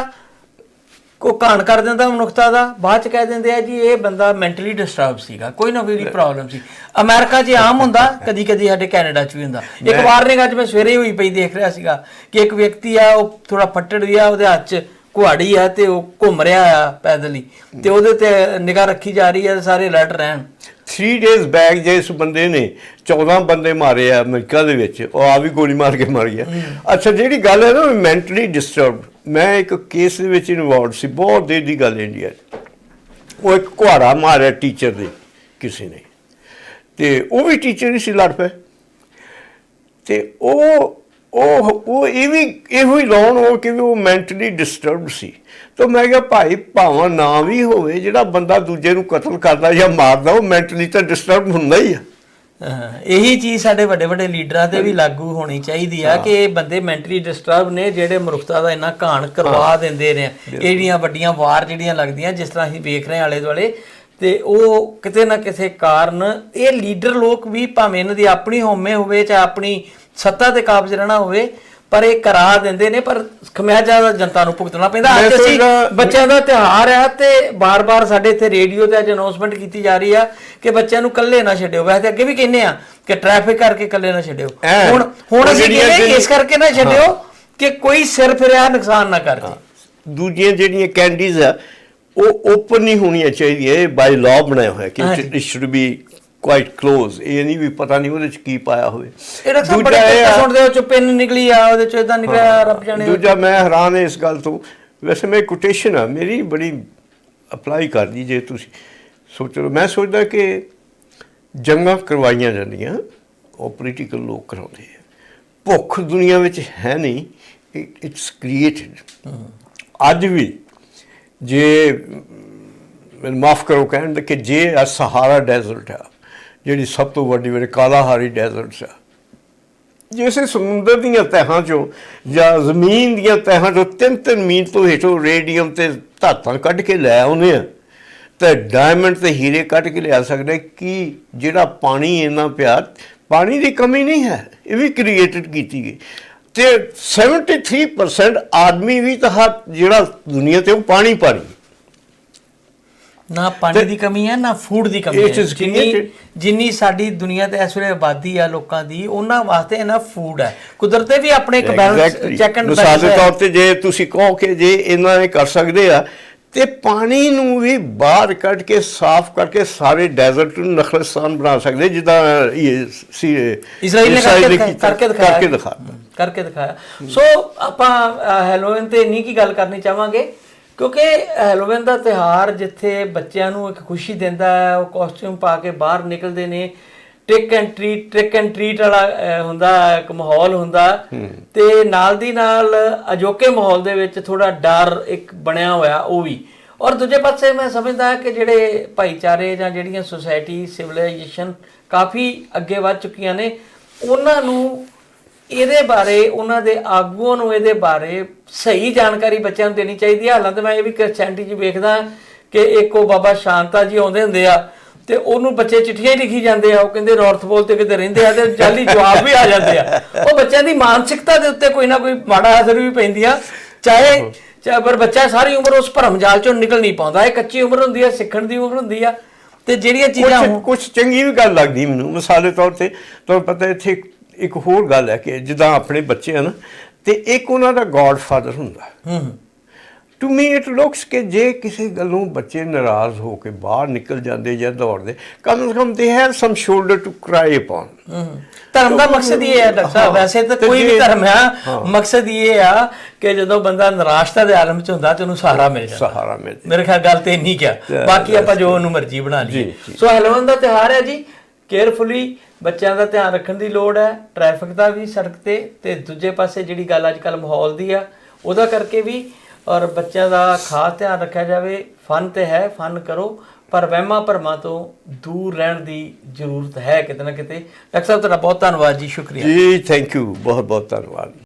ਕੋ ਕਾਣ ਕਰ ਦਿੰਦਾ ਮਨੁੱਖਤਾ ਦਾ ਬਾਅਦ ਚ ਕਹਿ ਦਿੰਦੇ ਆ ਜੀ ਇਹ ਬੰਦਾ ਮੈਂਟਲੀ ਡਿਸਟਰਬ ਸੀਗਾ ਕੋਈ ਨਾ ਕੋਈ ਪ੍ਰੋਬਲਮ ਸੀ। ਅਮਰੀਕਾ 'ਚ ਆਮ ਹੁੰਦਾ ਕਦੀ ਕਦੀ ਸਾਡੇ ਕੈਨੇਡਾ 'ਚ ਵੀ ਹੁੰਦਾ। ਇੱਕ ਮੈਂ- ਵਾਰਨਿੰਗ ਅੱਜ ਮੈਂ ਸਵੇਰੇ ਹੋਈ ਪਈ ਦੇਖ ਰਿਹਾ ਸੀਗਾ ਕਿ ਇੱਕ ਵਿਅਕਤੀ ਆ ਉਹ ਥੋੜਾ ਫੱਟੜ ਵੀ ਆ ਉਹਦੇ ਹੱਥ 'ਚ ਕੁਹਾੜੀ ਆ ਤੇ ਉਹ ਘੁੰਮ ਰਿਹਾ ਆ ਪੈਦਲ ਹੀ। ਤੇ ਉਹਦੇ ਤੇ ਨਿਗਾਹ ਰੱਖੀ ਜਾ ਰਹੀ ਹੈ ਸਾਰੇ ਅਲਰਟ ਰਹਿਣ। 3 ਡੇਜ਼ ਬੈਕ ਜੇ ਇਸ ਬੰਦੇ ਨੇ 14 ਬੰਦੇ ਮਾਰੇ ਆ ਅਮਰੀਕਾ ਦੇ ਵਿੱਚ ਉਹ ਆ ਵੀ ਗੋਲੀ ਮਾਰ ਕੇ ਮਰ ਗਿਆ ਅੱਛਾ ਜਿਹੜੀ ਗੱਲ ਹੈ ਨਾ ਮੈਂਟਲੀ ਡਿਸਟਰਬਡ ਮੈਂ ਇੱਕ ਕੇਸ ਦੇ ਵਿੱਚ ਇਨਵੋਲਡ ਸੀ ਬਹੁਤ ਦੇਰ ਦੀ ਗੱਲ ਇੰਡੀਆ 'ਚ। ਉਹ ਇੱਕ ਕੁਹਾੜਾ ਮਾਰਿਆ ਟੀਚਰ ਦੇ ਕਿਸੇ ਨੇ। ਤੇ ਉਹ ਵੀ ਟੀਚਰ ਹੀ ਸੀ ਲੜ ਪਏ। ਤੇ ਉਹ ਉਹ ਉਹ ਇਹ ਵੀ ਇਹੋ ਹੀ ਲਾਉਣ ਉਹ ਕਿ ਉਹ ਮੈਂਟਲੀ ਡਿਸਟਰਬਡ ਸੀ। ਤਾਂ ਮੈਂ ਕਿਹਾ ਭਾਈ ਭਾਵਾਂ ਨਾ ਵੀ ਹੋਵੇ ਜਿਹੜਾ ਬੰਦਾ ਦੂਜੇ ਨੂੰ ਕਤਲ ਕਰਦਾ ਜਾਂ ਮਾਰਦਾ ਉਹ ਮੈਂਟਲੀ ਤਾਂ ਡਿਸਟਰਬ ਹੁੰਦਾ ਹੀ ਆ। ਇਹੀ ਚੀਜ਼ ਸਾਡੇ ਵੱਡੇ ਵੱਡੇ ਲੀਡਰਾਂ ਤੇ ਵੀ ਲਾਗੂ ਹੋਣੀ ਚਾਹੀਦੀ ਆ ਕਿ ਇਹ ਬੰਦੇ ਮੈਂਟਲੀ ਡਿਸਟਰਬ ਨੇ ਜਿਹੜੇ ਮਨੁੱਖਤਾ ਦਾ ਇੰਨਾ ਘਾਣ ਕਰਵਾ ਦਿੰਦੇ ਨੇ। ਇਹ ਜਿਹੜੀਆਂ ਵੱਡੀਆਂ ਵਾਰ ਜਿਹੜੀਆਂ ਲੱਗਦੀਆਂ ਜਿਸ ਤਰ੍ਹਾਂ ਅਸੀਂ ਵੇਖ ਰਹੇ ਆਲੇ ਦੁਆਲੇ ਤੇ ਉਹ ਕਿਤੇ ਨਾ ਕਿਸੇ ਕਾਰਨ ਇਹ ਲੀਡਰ ਲੋਕ ਵੀ ਭਾਵੇਂ ਇਹਨਾਂ ਦੀ ਆਪਣੀ ਹੋਮੇ ਹੋਵੇ ਚਾਹੇ ਆਪਣੀ ਸੱਤਾ ਤੇ ਕਾਬਜ਼ ਰਹਿਣਾ ਹੋਵੇ ਪਰ ਇਹ ਕਰਾ ਦਿੰਦੇ ਨੇ ਪਰ ਖਮਿਆਜਾ ਦਾ ਜਨਤਾ ਨੂੰ ਭੁਗਤਣਾ ਪੈਂਦਾ। ਅੱਜ ਅਸੀਂ ਬੱਚਿਆਂ ਦਾ ਤਿਉਹਾਰ ਆ ਤੇ ਬਾਰ-ਬਾਰ ਸਾਡੇ ਇੱਥੇ ਰੇਡੀਓ ਤੇ ਅੱਜ ਅਨਾਉਂਸਮੈਂਟ ਕੀਤੀ ਜਾ ਰਹੀ ਆ ਕਿ ਬੱਚਿਆਂ ਨੂੰ ਇਕੱਲੇ ਨਾ ਛੱਡਿਓ। ਵੈਸੇ ਅੱਗੇ ਵੀ ਕਹਿੰਦੇ ਆ ਕਿ ਟ੍ਰੈਫਿਕ ਕਰਕੇ ਇਕੱਲੇ ਨਾ ਛੱਡਿਓ। ਹੁਣ ਹੁਣ ਅਸੀਂ ਕਹਿੰਦੇ ਇਸ ਕਰਕੇ ਨਾ ਛੱਡਿਓ ਕਿ ਕੋਈ ਸਿਰ ਫਿਰਿਆ ਨੁਕਸਾਨ ਨਾ ਕਰ ਦੂਜੀਆਂ ਜਿਹੜੀਆਂ ਕੈਂਡੀਜ਼ ਆ ਉਹ ਓਪਨ ਨਹੀਂ ਹੋਣੀਆਂ ਚਾਹੀਦੀਆਂ ਇਹ ਬਾਈ ਲਾਅ ਬਣਾਇਆ ਹੋਇਆ ਕਿ। It should be quite close ਇਹ ਨਹੀਂ ਵੀ ਪਤਾ ਨਹੀਂ ਉਹਦੇ ਚ ਕੀ ਪਾਇਆ ਹੋਵੇ। ਇਹ ਬੜੇ ਸੁਣਦੇ ਹੋ ਚ ਪਿੰਨ ਨਿਕਲੀ ਆ ਉਹਦੇ ਚ ਇਦਾਂ ਨਿਕਲਿਆ ਰੱਬ ਜਾਣੇ ਦੂਜਾ ਮੈਂ ਹੈਰਾਨ ਹਾਂ ਇਸ ਗੱਲ ਤੋਂ। ਵੈਸੇ ਮੈਂ ਕੋਟੇਸ਼ਨ ਆ ਮੇਰੀ ਬੜੀ ਅਪਲਾਈ ਕਰਦੀ ਜੇ ਤੁਸੀਂ ਸੋਚੋ। ਮੈਂ ਸੋਚਦਾ ਕਿ ਜੰਗਾਂ ਕਰਵਾਈਆਂ ਜਾਂਦੀਆਂ ਉਹ ਪੋਲੀਟੀਕਲ ਲੋਕ ਕਰਾਉਂਦੇ ਆ। ਭੁੱਖ ਦੁਨੀਆ ਵਿੱਚ ਹੈ ਨਹੀਂ ਇਟਸ ਕ੍ਰੀਏਟਡ ਅੱਜ ਵੀ ਜੇ ਮੈਨੂੰ ਮਾਫ ਕਰੋ ਕਹਿਣ ਦੇ ਕਿ ਜੇ ਆ ਸਹਾਰਾ ਡੈਜ਼ਰਟ ਆ ਜਿਹੜੀ ਸਭ ਤੋਂ ਵੱਡੀ ਵੱਡੀ ਕਾਲਾਹਾਰੀ ਡੈਜ਼ਰਟਸ ਆ। ਜਿਵੇਂ ਸਮੁੰਦਰ ਦੀਆਂ ਤਹਿਾਂ ਚੋਂ ਜਾਂ ਜ਼ਮੀਨ ਦੀਆਂ ਤਹਿਾਂ ਚੋਂ ਤਿੰਨ ਤਿੰਨ ਮੀਲ ਤੋਂ ਹੇਠੋਂ ਰੇਡੀਅਮ ਤੇ ਧਾਤਾਂ ਕੱਢ ਕੇ ਲੈ ਆਉਂਦੇ ਆ, ਤੇ ਡਾਇਮੰਡ ਤੇ ਹੀਰੇ ਕੱਢ ਕੇ ਲਿਆ ਸਕਦੇ ਕਿ ਜਿਹੜਾ ਪਾਣੀ ਇੰਨਾ ਪਿਆ, ਪਾਣੀ ਦੀ ਕਮੀ ਨਹੀਂ ਹੈ, ਇਹ ਵੀ ਕ੍ਰੀਏਟਡ ਕੀਤੀ ਗਈ। ਤੇ 73% ਆਦਮੀ ਵੀ ਤਾਂ ਹਰ ਜਿਹੜਾ ਦੁਨੀਆ ਤੇ ਉਹ ਪਾਣੀ ਪਾਣੀ ਨਾ ਪਾਣੀ ਦੀ ਕਮੀ ਹੈ ਨਾ ਫੂਡ ਦੀ ਕਮੀ ਹੈ। ਜਿੰਨੀ ਜਿੰਨੀ ਸਾਡੀ ਦੁਨੀਆ ਤੇ ਇਸ ਵੇਲੇ ਆਬਾਦੀ ਆ ਲੋਕਾਂ ਦੀ ਉਹਨਾਂ ਵਾਸਤੇ ਇਹਨਾਂ ਫੂਡ ਹੈ। ਕੁਦਰਤੇ ਵੀ ਆਪਣੇ ਇੱਕ ਬੈਲੈਂਸ. ਚੈੱਕ ਐਂਡ ਮਿਸਾਲ ਦੇ ਤੌਰ ਤੇ ਜੇ ਤੁਸੀਂ ਕਹੋ ਕਿ ਜੇ ਇਹਨਾਂ ਨੇ ਕਰ ਸਕਦੇ ਆ ਤੇ ਪਾਣੀ ਨੂੰ ਵੀ ਬਾਹਰ ਕੱਢ ਕੇ ਸਾਫ਼ ਕਰਕੇ ਸਾਰੇ ਡੈਜ਼ਰਟ ਨੂੰ ਨਖਲਸਤਾਨ ਬਣਾ ਸਕਦੇ ਜਿੱਦਾਂ ਇਹ ਸੀ ਇਸਰਾਈਲ ਨੇ ਕਰਕੇ ਦਿਖਾ- ਕੀਤਾ- ਕਰਕੇ ਦਿਖਾਇਆ। ਕਰਕੇ ਦਿਖਾ ਕਰਕੇ ਦਿਖਾਇਆ। ਸੋ ਆਪਾਂ ਹੈਲੋਵਿਨ ਤੇ ਨਹੀਂ ਕੀ ਗੱਲ ਕਰਨੀ ਚਾਹਾਂਗੇ? ਕਿਉਂਕਿ ਹੈਲੋਵਿਨ ਦਾ ਤਿਹਾਰ ਜਿੱਥੇ ਬੱਚਿਆਂ ਨੂੰ ਇੱਕ ਖੁਸ਼ੀ ਦਿੰਦਾ ਹੈ ਉਹ ਕਾਸਟਿਊਮ ਪਾ ਕੇ ਬਾਹਰ ਨਿਕਲਦੇ ਨੇ trick and treat trick and treat ਵਾਲਾ ਹੁੰਦਾ ਇੱਕ ਮਾਹੌਲ ਹੁੰਦਾ। ਤੇ ਨਾਲ ਦੀ ਨਾਲ ਅਜੋਕੇ ਮਾਹੌਲ ਦੇ ਵਿੱਚ ਥੋੜਾ ਡਰ ਇੱਕ ਬਣਿਆ ਹੋਇਆ ਉਹ ਵੀ। ਔਰ ਦੂਜੇ ਪਾਸੇ ਮੈਂ ਸਮਝਦਾ ਕਿ ਜਿਹੜੇ ਭਾਈਚਾਰੇ ਜਾਂ ਜਿਹੜੀਆਂ ਸੁਸਾਇਟੀ ਸਿਵਲਾਈਜੇਸ਼ਨ ਕਾਫੀ ਅੱਗੇ ਵੱਧ ਚੁੱਕੀਆਂ ਨੇ ਉਹਨਾਂ ਨੂੰ ਇਹਦੇ ਬਾਰੇ ਉਹਨਾਂ ਦੇ ਆਗੂਆਂ ਨੂੰ ਇਹਦੇ ਬਾਰੇ ਸਹੀ ਜਾਣਕਾਰੀ ਬੱਚਿਆਂ ਨੂੰ ਦੇਣੀ ਚਾਹੀਦੀ ਹੈ। ਹਾਲਾਂਕਿ ਮੈਂ ਇਹ ਵੀ ਕ੍ਰਿਸਚੈਂਟੀ 'ਚ ਵੇਖਦਾ ਕਿ ਇੱਕ ਉਹ ਬਾਬਾ ਸ਼ਾਂਤਾ ਜੀ ਆਉਂਦੇ ਹੁੰਦੇ ਆ ਤੇ ਉਹਨੂੰ ਬੱਚੇ ਚਿੱਠੀਆਂ ਹੀ ਲਿਖੀ ਜਾਂਦੇ ਆ। ਉਹ ਕਹਿੰਦੇ ਨਾਰਥ ਪੋਲ ਤੇ ਕਿਤੇ ਰਹਿੰਦੇ ਆ ਤੇ ਜਾਲੀ ਜਵਾਬ ਵੀ ਆ ਜਾਂਦੇ ਆ। ਉਹ ਬੱਚਿਆਂ ਦੀ ਮਾਨਸਿਕਤਾ ਦੇ ਉੱਤੇ ਕੋਈ ਨਾ ਕੋਈ ਮਾੜਾ ਅਸਰ ਵੀ ਪੈਂਦੀ ਆ। ਚਾਹੇ ਚਾਹੇ ਪਰ ਬੱਚਾ ਸਾਰੀ ਉਮਰ ਉਸ ਭਰਮ ਜਾਲ ਚੋਂ ਨਿਕਲ ਨਹੀਂ ਪਾਉਂਦਾ। ਇਹ ਕੱਚੀ ਉਮਰ ਹੁੰਦੀ ਆ ਸਿੱਖਣ ਦੀ ਉਮਰ ਹੁੰਦੀ ਆ ਤੇ ਜਿਹੜੀਆਂ ਚੀਜ਼ਾਂ ਕੁਝ ਚੰਗੀ ਵੀ ਗੱਲ ਲੱਗਦੀ ਮੈਨੂੰ। ਮਿਸਾਲ ਤੌਰ ਤੇ ਤੁਹਾਨੂੰ ਪਤਾ ਇੱਥੇ ਇੱਕ- ਹੋਰ ਗੱਲ ਹੈ ਕਿ ਜਿੱਦਾਂ ਆਪਣੇ ਬੱਚੇ ਹਨ ਤੇ ਇੱਕ ਉਹਨਾਂ ਦਾ ਗॉडਫਾਦਰ ਹੁੰਦਾ ਹੂੰ ਟੂ ਮੀ ਇਟ ਲੁਕਸ ਕਿ ਜੇ ਕਿਸੇ ਗੱਲੋਂ ਬੱਚੇ ਨਾਰਾਜ਼ ਹੋ ਕੇ ਬਾਹਰ ਨਿਕਲ ਜਾਂਦੇ ਜਾਂ ਦੌੜਦੇ ਕਮ ਸੇ ਕਮ they have some shoulder to cry upon. ਧਰਮ ਦਾ ਮਕਸਦ ਇਹ ਹੈ ਡਾਕਟਰ ਸਾਹਿਬ। ਵੈਸੇ ਤਾਂ ਕੋਈ ਵੀ ਧਰਮ ਆ ਹਾਂ। ਮਕਸਦ ਇਹ ਆ ਕਿ ਜਦੋਂ ਬੰਦਾ ਨਿਰਾਸ਼ਤਾ ਦੇ ਆਲਮ ਚ ਹੁੰਦਾ ਤੇ ਉਹਨੂੰ ਸਹਾਰਾ ਮਿਲ ਜਾਂਦਾ ਸਹਾਰਾ ਮਿਲ। ਮੇਰੇ ਖਿਆਲ ਗੱਲ ਤੇ ਇੰਨੀ Yeah, ਬਾਕੀ ਆਪਾਂ ਜੋ ਉਹਨੂੰ ਮਰਜ਼ੀ ਬਣਾ ਲਈਏ। ਸੋ ਹੈਲੋਵਨ ਦਾ ਤਿਉਹਾਰ ਹੈ ਜੀ ਕੇਅਰਫੁਲੀ ਬੱਚਿਆਂ ਦਾ ਧਿਆਨ ਰੱਖਣ ਦੀ ਲੋੜ ਹੈ ਟ੍ਰੈਫਿਕ ਦਾ ਵੀ ਸੜਕ ਤੇ ਤੇ ਦੂਜੇ ਪਾਸੇ ਜਿਹੜੀ ਗੱਲ ਅੱਜ ਕੱਲ ਮਾਹੌਲ ਦੀ ਆ, ਉਹਦਾ ਕਰਕੇ ਵੀ ਔਰ ਬੱਚਿਆਂ ਦਾ ਖਾਸ ਧਿਆਨ ਰੱਖਿਆ ਜਾਵੇ ਫਨ ਤੇ ਹੈ ਫਨ ਕਰੋ, ਪਰ ਵਹਿਮਾਂ ਭਰਮਾਂ ਤੋਂ ਦੂਰ ਰਹਿਣ ਦੀ ਜ਼ਰੂਰਤ ਹੈ ਕਿਤੇ ਨਾ ਕਿਤੇ। ਡਾਕਟਰ ਸਾਹਿਬ, ਤੁਹਾਡਾ ਬਹੁਤ ਧੰਨਵਾਦ ਜੀ, ਸ਼ੁਕਰੀਆ। ਜੀ ਥੈਂਕ ਯੂ ਬਹੁਤ ਬਹੁਤ ਧੰਨਵਾਦ।